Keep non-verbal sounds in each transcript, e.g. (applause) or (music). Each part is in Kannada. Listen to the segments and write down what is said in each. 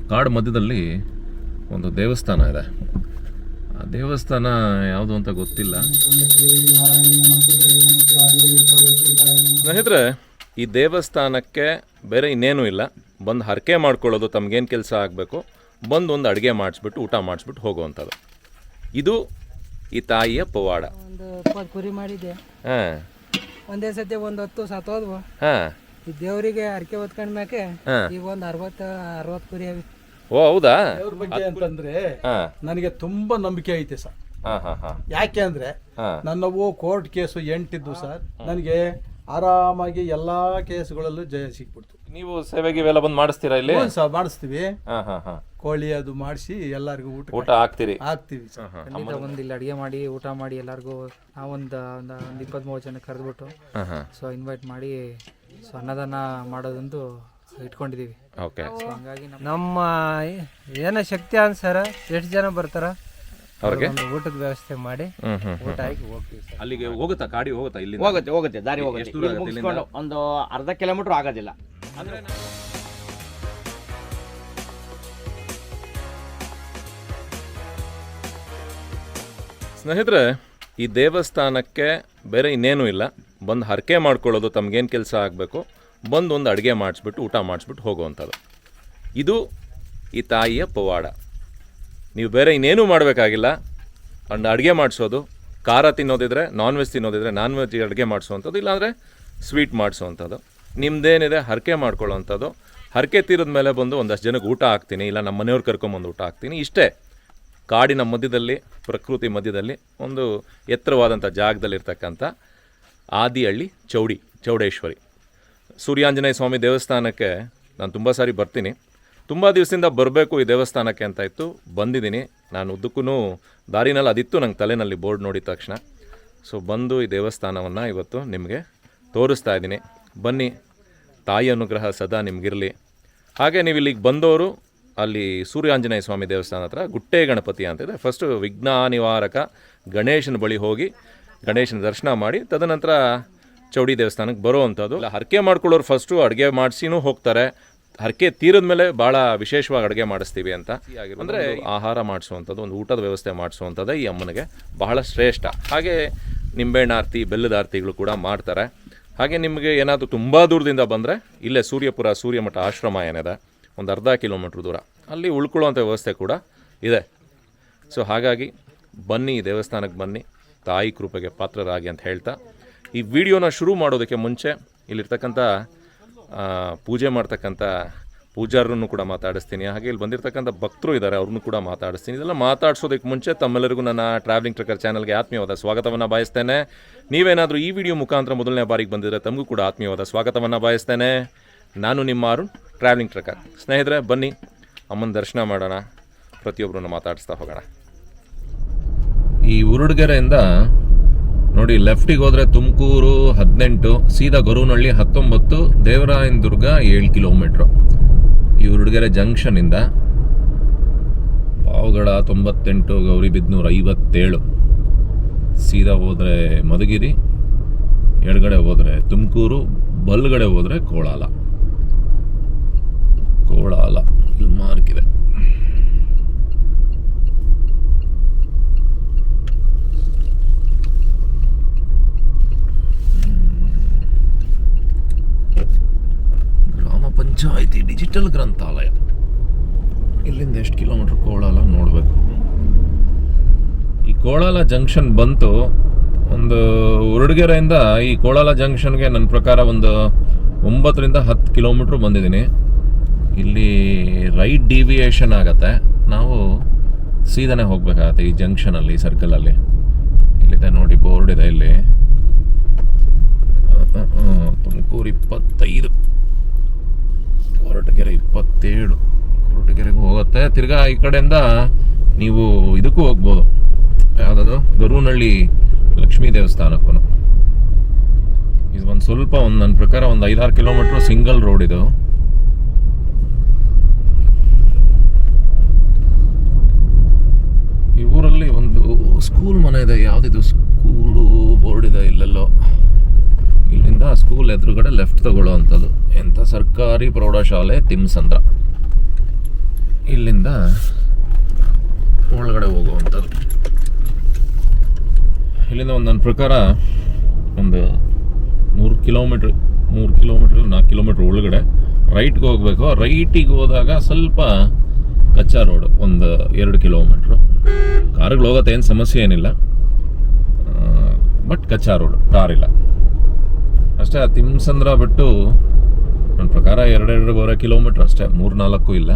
ಕಾಡು ಮಧ್ಯದಲ್ಲಿ ಒಂದು ದೇವಸ್ಥಾನ ಇದೆ. ಆ ದೇವಸ್ಥಾನ ಯಾವುದು ಅಂತ ಗೊತ್ತಿಲ್ಲ. ಸ್ನೇಹಿತರೆ ಈ ದೇವಸ್ಥಾನಕ್ಕೆ ಬೇರೆ ಇನ್ನೇನೂ ಇಲ್ಲ. ಬಂದು ಹರಕೆ ಮಾಡ್ಕೊಳ್ಳೋದು ತಮಗೇನು ಕೆಲಸ ಆಗಬೇಕು? ಬಂದು ಒಂದು ಅಡುಗೆ ಮಾಡಿಸ್ಬಿಟ್ಟು ಊಟ ಮಾಡಿಸ್ಬಿಟ್ಟು ಹೋಗುವಂಥದ್ದು. ಇದು ಈ ತಾಯಿಯ ಪವಾಡ. ಒಂದು ಕುರಿ ಮಾಡಿದೆ ಹಾಂ. ಒಂದೇ ಸತಿ ಒಂದು ಹತ್ತು ಸತ್ತೋದ್ವು ಹಾಂ. ದೇವರಿಗೆ ಅರ್ಕೆ ಹೊತ್ಕೊಂಡ್ ಮ್ಯಾಕೆ ಹಾ. ಈಗ ಒಂದ್ ಅರವತ್ತ ಅರವತ್ ಕುರಿ ಅವಿ. ಓ ಹೌದಾ? ದೇವ್ರ ಬಗ್ಗೆ ಅಂತಂದ್ರೆ ಹಾಂ. ನನಗೆ ತುಂಬಾ ನಂಬಿಕೆ ಐತೆ ಸರ್. ಹಾಂ ಹಾಂ ಹಾಂ. ಯಾಕೆ ಅಂದ್ರೆ ಹಾಂ. ನನ್ನವು ಕೋರ್ಟ್ ಕೇಸು ಎಂಟಿದ್ದು ಸರ್. ನನಗೆ ಆರಾಮಾಗಿ ಎಲ್ಲಾ ಕೇಸ್ಗಳಲ್ಲೂ ಜಯ ಸಿಕ್ಬಿಡ್ತು ನೀವು ಸೇವೆಗೆ ಇವೆಲ್ಲ ಬಂದು ಮಾಡಿಸ್ತೀರಾ ಇಲ್ಲಿ? ಹ್ಞೂ ಸರ್ ಮಾಡಿಸ್ತೀವಿ. ಹಾಂ ಹಾಂ ಹಾಂ. ಕೋಳಿ ಅದು ಮಾಡಿಸಿ ಎಲ್ಲರಿಗೂ ಊಟ ಊಟ ಹಾಕ್ತೀರಿ. ಹಾಕ್ತೀವಿ ಸರ್. ಖಂಡಿತ ಬಂದು ಇಲ್ಲಿ ಅಡುಗೆ ಮಾಡಿ ಊಟ ಮಾಡಿ ಎಲ್ಲರಿಗೂ ನಾವೊಂದು ಒಂದು ಒಂದು ಇಪ್ಪತ್ತ್ಮೂವತ್ತು ಜನ ಕರೆದ್ಬಿಟ್ಟು ಹಾಂ ಹಾಂ. ಸೊ ಇನ್ವೈಟ್ ಮಾಡಿ ಸೊ ಅನ್ನದಾನ ಮಾಡೋದೊಂದು ಇಟ್ಕೊಂಡಿದ್ದೀವಿ. ಓಕೆ ಸೊ ಹಂಗಾಗಿ ನಮ್ಮ ಏನ ಶಕ್ತಿ ಅನ್ಸಾರ ಎಷ್ಟು ಜನ ಬರ್ತಾರ? ಅವ್ರಿಗೆ? ಒಂದು ಊಟದ ವ್ಯವಸ್ಥೆ ಮಾಡಿ ಹ್ಮ್ ಹ್ಮ್ ಊಟ ಹಾಕಿ ಹೋಗ್ತೀವಿ ಸರ್. ಅಲ್ಲಿಗೆ ಹೋಗುತ್ತಾ? ಗಾಡಿ ಹೋಗುತ್ತಾ ಇಲ್ಲಿ ಹೋಗುತ್ತೆ ಹೋಗುತ್ತೆ ದಾರಿ ಹೋಗುತ್ತೆ. ಎಷ್ಟು ದೂರ ಇಲ್ಲಿ ಆಗುತ್ತೆ ಮುಗಿಸ್ಕೊಂಡು ಒಂದು ಅರ್ಧ ಕಿಲೋಮೀಟರ್ ಆಗೋದಿಲ್ಲ. ಸ್ನೇಹಿತರೆ ಈ ದೇವಸ್ಥಾನಕ್ಕೆ ಬೇರೆ ಇನ್ನೇನು ಇಲ್ಲ. ಬಂದು ಹರಕೆ ಮಾಡ್ಕೊಳ್ಳೋದು ತಮಗೇನು ಕೆಲಸ ಆಗಬೇಕು? ಬಂದು ಒಂದು ಅಡುಗೆ ಮಾಡಿಸ್ಬಿಟ್ಟು ಊಟ ಮಾಡಿಸ್ಬಿಟ್ಟು ಹೋಗುವಂಥದ್ದು. ಇದು ಈ ತಾಯಿಯ ಪವಾಡ. ನೀವು ಬೇರೆ ಇನ್ನೇನೂ ಮಾಡಬೇಕಾಗಿಲ್ಲ. ಅಂಡ್ ಅಡುಗೆ ಮಾಡಿಸೋದು. ಖಾರ ತಿನ್ನೋದಿದ್ರೆ ನಾನ್ ವೆಜ್ ತಿನ್ನೋದಿದ್ರೆ ನಾನ್ ವೆಜ್ ಅಡುಗೆ ಮಾಡಿಸೋವಂಥದ್ದು, ಇಲ್ಲಾಂದರೆ ಸ್ವೀಟ್ ಮಾಡಿಸೋವಂಥದ್ದು. ನಿಮ್ಮದೇನಿದೆ ಹರಕೆ ಮಾಡ್ಕೊಳ್ಳೋವಂಥದ್ದು. ಹರಕೆ ತೀರದ ಮೇಲೆ ಬಂದು ಒಂದಷ್ಟು ಜನಕ್ಕೆ ಊಟ ಹಾಕ್ತೀನಿ, ಇಲ್ಲ ನಮ್ಮ ಮನೆಯವ್ರು ಕರ್ಕೊಂಬಂದು ಊಟ ಹಾಕ್ತೀನಿ, ಇಷ್ಟೇ. ಕಾಡಿನ ಮಧ್ಯದಲ್ಲಿ, ಪ್ರಕೃತಿ ಮಧ್ಯದಲ್ಲಿ ಒಂದು ಎತ್ತರವಾದಂಥ ಜಾಗದಲ್ಲಿರ್ತಕ್ಕಂಥ ಆದಿಹಳ್ಳಿ ಚೌಡಿ, ಚೌಡೇಶ್ವರಿ. ಸೂರ್ಯಾಂಜನೇಯ ಸ್ವಾಮಿ ದೇವಸ್ಥಾನಕ್ಕೆ ನಾನು ತುಂಬ ಸಾರಿ ಬರ್ತೀನಿ. ತುಂಬ ದಿವಸದಿಂದ ಬರಬೇಕು ಈ ದೇವಸ್ಥಾನಕ್ಕೆ ಅಂತ ಇತ್ತು. ಬಂದಿದ್ದೀನಿ. ನಾನು ಉದ್ದಕ್ಕೂ ದಾರಿನಲ್ಲಿ ಅದಿತ್ತು. ನಂಗೆ ತಲೆನಲ್ಲಿ ಬೋರ್ಡ್ ನೋಡಿದ ತಕ್ಷಣ. ಸೊ ಬಂದು ಈ ದೇವಸ್ಥಾನವನ್ನು ಇವತ್ತು ನಿಮಗೆ ತೋರಿಸ್ತಾ ಇದ್ದೀನಿ. ಬನ್ನಿ. ತಾಯಿ ಅನುಗ್ರಹ ಸದಾ ನಿಮಗಿರಲಿ. ಹಾಗೆ ನೀವು ಇಲ್ಲಿಗೆ ಬಂದವರು ಅಲ್ಲಿ ಸೂರ್ಯಾಂಜನೇಯ ಸ್ವಾಮಿ ದೇವಸ್ಥಾನ ಹತ್ರ ಗುಟ್ಟೆ ಗಣಪತಿ ಅಂತಿದೆ ಫಸ್ಟು ವಿಘ್ನ ನಿವಾರಕ ಗಣೇಶನ ಬಳಿ ಹೋಗಿ ಗಣೇಶನ ದರ್ಶನ ಮಾಡಿ, ತದನಂತರ ಚೌಡಿ ದೇವಸ್ಥಾನಕ್ಕೆ ಬರುವಂಥದ್ದು ಅಲ್ಲ ಹರಕೆ ಮಾಡ್ಕೊಳ್ಳೋರು ಫಸ್ಟು ಅಡುಗೆ ಮಾಡಿಸಿನೂ ಹೋಗ್ತಾರೆ. ಹರಕೆ ತೀರದ ಮೇಲೆ ಭಾಳ ವಿಶೇಷವಾಗಿ ಅಡುಗೆ ಮಾಡಿಸ್ತೀವಿ ಅಂತ. ಅಂದರೆ ಆಹಾರ ಮಾಡಿಸುವಂಥದ್ದು ಒಂದು ಊಟದ ವ್ಯವಸ್ಥೆ ಮಾಡಿಸುವಂಥದ್ದೇ ಈ ಅಮ್ಮನಿಗೆ ಬಹಳ ಶ್ರೇಷ್ಠ. ಹಾಗೆ ನಿಂಬೆಹಣ್ಣು ಆರತಿ ಬೆಲ್ಲದ ಆರತಿಗಳು ಕೂಡ ಮಾಡ್ತಾರೆ. ಹಾಗೆ ನಿಮಗೆ ಏನಾದರೂ ತುಂಬ ದೂರದಿಂದ ಬಂದರೆ ಇಲ್ಲೇ ಸೂರ್ಯಪುರ ಸೂರ್ಯಮಠ ಆಶ್ರಮ ಏನಿದೆ ಒಂದು ಅರ್ಧ ಕಿಲೋಮೀಟ್ರ್ ದೂರ. ಅಲ್ಲಿ ಉಳ್ಕೊಳ್ಳುವಂಥ ವ್ಯವಸ್ಥೆ ಕೂಡ ಇದೆ. ಸೊ ಹಾಗಾಗಿ ಬನ್ನಿ ದೇವಸ್ಥಾನಕ್ಕೆ ಬನ್ನಿ ತಾಯಿ ಕೃಪೆಗೆ ಪಾತ್ರರಾಗಿ ಅಂತ ಹೇಳ್ತಾ ಈ ವಿಡಿಯೋನ ಶುರು ಮಾಡೋದಕ್ಕೆ ಮುಂಚೆ ಇಲ್ಲಿರ್ತಕ್ಕಂಥ ಪೂಜೆ ಮಾಡ್ತಕ್ಕಂಥ ಪೂಜಾರರನ್ನು ಕೂಡ ಮಾತಾಡಿಸ್ತೀನಿ. ಹಾಗೆ ಇಲ್ಲಿ ಬಂದಿರತಕ್ಕಂಥ ಭಕ್ತರು ಇದ್ದಾರೆ, ಅವ್ರನ್ನೂ ಕೂಡ ಮಾತಾಡಿಸ್ತೀನಿ. ಇದೆಲ್ಲ ಮಾತಾಡ್ಸೋದಕ್ಕೆ ಮುಂಚೆ ತಮ್ಮೆಲ್ಲರಿಗೂ ನನ್ನ ಟ್ರಾವೆಲಿಂಗ್ ಟ್ರಕರ್ ಚಾನಲ್ಗೆ ಆತ್ಮೀಯವಾದ ಸ್ವಾಗತವನ್ನು ಬಯಸ್ತೇನೆ. ನೀವೇನಾದರೂ ಈ ವಿಡಿಯೋ ಮುಖಾಂತರ ಮೊದಲನೇ ಬಾರಿಗೆ ಬಂದಿದ್ದರೆ ತಮಗೂ ಕೂಡ ಆತ್ಮೀಯವಾದ ಸ್ವಾಗತವನ್ನು ಬಯಸ್ತೇನೆ. ನಾನು ನಿಮ್ಮ ಅರುಣ್ ಟ್ರಾವೆಲಿಂಗ್ ಟ್ರಕರ್ ಸ್ನೇಹಿತರೆ, ಬನ್ನಿ, ಅಮ್ಮನ ದರ್ಶನ ಮಾಡೋಣ, ಪ್ರತಿಯೊಬ್ಬರನ್ನು ಮಾತಾಡಿಸ್ತಾ ಹೋಗೋಣ. ಈ ಉರುಡ್ಗೆರೆಯಿಂದ ನೋಡಿ ಲೆಫ್ಟಿಗೆ ಹೋದ್ರೆ ತುಮಕೂರು ಹದಿನೆಂಟು, ಸೀದಾ ಗೊರವನಹಳ್ಳಿ ಹತ್ತೊಂಬತ್ತು, ದೇವರಾಯನದುರ್ಗ ಏಳು ಕಿಲೋಮೀಟ್ರು ಈ ಉಡುಗೆರೆ ಜಂಕ್ಷನಿಂದ ಪಾವಗಡ ತೊಂಬತ್ತೆಂಟು ಗೌರಿಬಿದ್ನೂರ ಐವತ್ತೇಳು. ಸೀದಾ ಹೋದರೆ ಮಧುಗಿರಿ, ಎಡಗಡೆ ಹೋದರೆ ತುಮಕೂರು, ಬಲ್ಗಡೆ ಹೋದರೆ ಕೋಳಾಲ ಕೋಳಾಲ ಇಲ್ಲಿ ಮಾರ್ಕ್ ಇದೆ ಗ್ರಾಮ ಡಿಜಿಟಲ್ ಗ್ರಂಥಾಲಯ. ಇಲ್ಲಿಂದ ಎಷ್ಟು ಕಿಲೋಮೀಟರ್ ಕೋಳಾಲ ನೋಡಬೇಕು. ಈ ಕೋಳಾಲ ಜಂಕ್ಷನ್ ಬಂತು, ಒಂದು ಉರುಡುಗೆರೆಯಿಂದ ಈ ಕೋಳಾಲ ಜಂಕ್ಷನ್ಗೆ ನನ್ನ ಪ್ರಕಾರ ಒಂದು ಒಂಬತ್ತರಿಂದ ಹತ್ತು ಕಿಲೋಮೀಟ್ರ್ ಬಂದಿದ್ದೀನಿ. ಇಲ್ಲಿ ರೈಟ್ ಡಿವಿಯೇಷನ್ ಆಗತ್ತೆ. ನಾವು ಸೀದನೆ ಹೋಗಬೇಕಾಗತ್ತೆ ಈ ಜಂಕ್ಷನಲ್ಲಿ, ಸರ್ಕಲಲ್ಲಿ. ಇಲ್ಲಿದೆ ನೋಡಿ ಬೋರ್ಡ್ ಇದೆ ಇಲ್ಲಿ. ತುಮಕೂರು ಇಪ್ಪತ್ತೈದು. ಕೊರಟಗೆರೆ ಇಪ್ಪತ್ತೇಳು. ಕೊರಟಗೆರೆಗೂ ಹೋಗುತ್ತೆ. ತಿರ್ಗಾ ಈ ಕಡೆಯಿಂದ ನೀವು ಇದಕ್ಕೂ ಹೋಗ್ಬೋದು. ಯಾವುದದು? ಗರೂನಹಳ್ಳಿ ಲಕ್ಷ್ಮೀ ದೇವಸ್ಥಾನಕ್ಕೂ ಇದು ಒಂದು ಸ್ವಲ್ಪ ಒಂದು ನನ್ನ ಪ್ರಕಾರ ಒಂದು ಐದಾರು ಕಿಲೋಮೀಟ್ರ್ ಸಿಂಗಲ್ ರೋಡ್ ಇದು. ಈ ಊರಲ್ಲಿ ಒಂದು ಸ್ಕೂಲ್ ಮನೆ ಇದೆ. ಯಾವುದಿದು? ಸ್ಕೂಲು ಬೋರ್ಡ್ ಇದೆ ಇಲ್ಲೆಲ್ಲೋ. ಇಲ್ಲಿಂದ ಸ್ಕೂಲ್ ಎದುರುಗಡೆ ಲೆಫ್ಟ್ ತಗೊಳ್ಳುವಂಥದ್ದು. ಎಂಥ ಸರ್ಕಾರಿ ಪ್ರೌಢಶಾಲೆ, ತಿಮ್ಸಂದ್ರ. ಇಲ್ಲಿಂದ ಒಳಗಡೆ ಹೋಗುವಂಥದ್ದು. ಇಲ್ಲಿಂದ ಒಂದು ನನ್ನ ಪ್ರಕಾರ ಒಂದು ಮೂರು ಕಿಲೋಮೀಟ್ರ್ ಮೂರು ಕಿಲೋಮೀಟ್ರ್ ನಾಲ್ಕು ಕಿಲೋಮೀಟ್ರ್ ಒಳಗಡೆ ರೈಟ್ಗೆ ಹೋಗಬೇಕು. ರೈಟಿಗೆ ಹೋದಾಗ ಸ್ವಲ್ಪ ಕಚ್ಚಾ ರೋಡ್ ಒಂದು ಎರಡು ಕಿಲೋಮೀಟ್ರು ಕಾರುಗಳು ಹೋಗೋತ್ತೆ, ಏನು ಸಮಸ್ಯೆ ಏನಿಲ್ಲ. ಬಟ್ ಕಚ್ಚಾ ರೋಡ್ ಕಾರಿಲ್ಲ ಅಷ್ಟೇ, ಆ ತಿಮ್ಸಂದ್ರ ಬಿಟ್ಟು ನನ್ನ ಪ್ರಕಾರ ಎರಡೆರಡೂವರೆ ಕಿಲೋಮೀಟ್ರ್ ಅಷ್ಟೇ ಮೂರು ನಾಲ್ಕು ಇಲ್ಲ.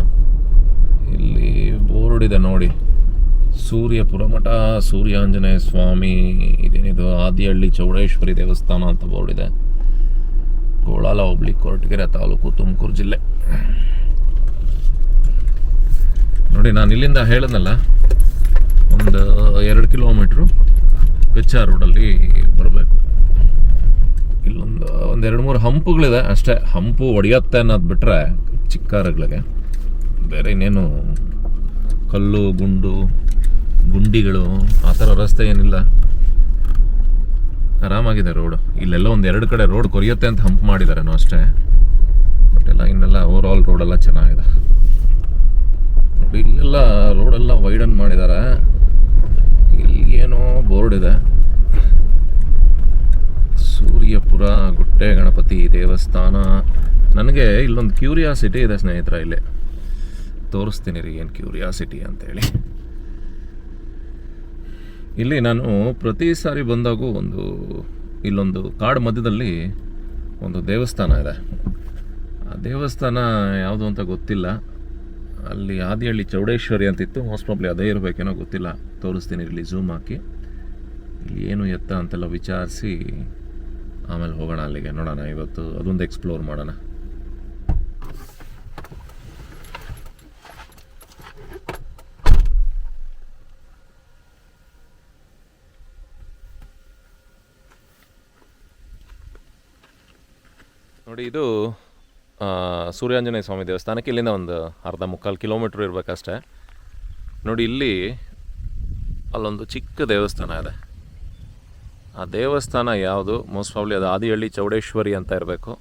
ಇಲ್ಲಿ ಬೋರ್ಡ್ ಇದೆ ನೋಡಿ. ಸೂರ್ಯಪುರ ಮಠ ಸೂರ್ಯಾಂಜನೇಯ ಸ್ವಾಮಿ, ಇದೇನಿದು, ಆದಿಹಳ್ಳಿ ಚೌಡೇಶ್ವರಿ ದೇವಸ್ಥಾನ ಅಂತ ಬೋರ್ಡ್ ಇದೆ. ಕೋಳಾಲ ಹೋಬ್ಳಿ ಕೊರಟಗೆರೆ ತಾಲೂಕು, ತುಮಕೂರು ಜಿಲ್ಲೆ. ನೋಡಿ, ನಾನು ಇಲ್ಲಿಂದ ಹೇಳಿದ್ನಲ್ಲ, ಒಂದು ಎರಡು ಕಿಲೋಮೀಟ್ರು ಕಚ್ಚಾ ರೋಡಲ್ಲಿ ಬರಬೇಕು. ಇಲ್ಲೊಂದು ಒಂದು ಎರಡು ಮೂರು ಹಂಪುಗಳಿದೆ. ಅಷ್ಟೇ ಹಂಪು ಒಡೆಯತ್ತೆ ಅನ್ನೋದು ಬಿಟ್ಟರೆ ಚಿಕ್ಕಾರಗಳಿಗೆ ಬೇರೆ ಇನ್ನೇನು ಕಲ್ಲು, ಗುಂಡು, ಗುಂಡಿಗಳು ಆ ಥರ ರಸ್ತೆ ಏನಿಲ್ಲ. ಆರಾಮಾಗಿದೆ ರೋಡು. ಇಲ್ಲೆಲ್ಲ ಒಂದು ಎರಡು ಕಡೆ ರೋಡ್ ಕೊರಿಯುತ್ತೆ ಅಂತ ಹಂಪ್ ಮಾಡಿದಾರೇನೋ ಅಷ್ಟೇ. ಬಟ್ ಎಲ್ಲ ಇನ್ನೆಲ್ಲ ಓವರ್ ಆಲ್ ರೋಡೆಲ್ಲ ಚೆನ್ನಾಗಿದೆ. ಇಲ್ಲೆಲ್ಲ ರೋಡೆಲ್ಲ ವೈಡನ್ ಮಾಡಿದ್ದಾರೆ ಇಲ್ಲಿ ಏನೋ ಬೋರ್ಡ್ ಇದೆ. ಸೂರ್ಯಪುರ ಗುಟ್ಟೆ, ಗಣಪತಿ ದೇವಸ್ಥಾನ. ನನಗೆ ಇಲ್ಲೊಂದು ಕ್ಯೂರಿಯಾಸಿಟಿ ಇದೆ ಸ್ನೇಹಿತರ ಇಲ್ಲಿ. ತೋರಿಸ್ತೀನಿ ರೀ ಏನು ಕ್ಯೂರಿಯಾಸಿಟಿ ಅಂತೇಳಿ ಇಲ್ಲಿ ನಾನು ಪ್ರತಿ ಸಾರಿ ಬಂದಾಗೂ ಒಂದು, ಇಲ್ಲೊಂದು ಕಾಡು ಮಧ್ಯದಲ್ಲಿ ಒಂದು ದೇವಸ್ಥಾನ ಇದೆ. ಆ ದೇವಸ್ಥಾನ ಯಾವುದು ಅಂತ ಗೊತ್ತಿಲ್ಲ. ಅಲ್ಲಿ ಆದಿಹಳ್ಳಿ ಚೌಡೇಶ್ವರಿ ಅಂತಿತ್ತು. ಮೋಸ್ಟ್ ಪ್ರಾಬ್ಲಿ ಅದೇ ಇರಬೇಕೇನೋ ಗೊತ್ತಿಲ್ಲ. ತೋರಿಸ್ತೀನಿ ಇಲ್ಲಿ ಝೂಮ್ ಹಾಕಿ. ಇಲ್ಲಿ ಏನು ಎತ್ತ ಅಂತೆಲ್ಲ ವಿಚಾರಿಸಿ ಆಮೇಲೆ ಹೋಗೋಣ ಅಲ್ಲಿಗೆ. ನೋಡೋಣ, ಇವತ್ತು ಅದೊಂದು ಎಕ್ಸ್ಪ್ಲೋರ್ ಮಾಡೋಣ. ನೋಡಿ, ಇದು ಸೂರ್ಯಾಂಜನೇಯ ಸ್ವಾಮಿ ದೇವಸ್ಥಾನಕ್ಕೆ ಇಲ್ಲಿಂದ ಒಂದು ಅರ್ಧ ಮುಕ್ಕಾಲು ಕಿಲೋಮೀಟ್ರ್ ಇರಬೇಕಷ್ಟೇ. ನೋಡಿ, ಇಲ್ಲಿ ಅಲ್ಲೊಂದು ಚಿಕ್ಕ ದೇವಸ್ಥಾನ ಇದೆ. ಆ ದೇವಸ್ಥಾನ ಯಾವುದು? ಮೋಸ್ಟ್ ಪ್ರಾಬ್ಲಿ ಅದು ಆದಿಹಳ್ಳಿ ಚೌಡೇಶ್ವರಿ ಅಂತ ಇರಬೇಕು.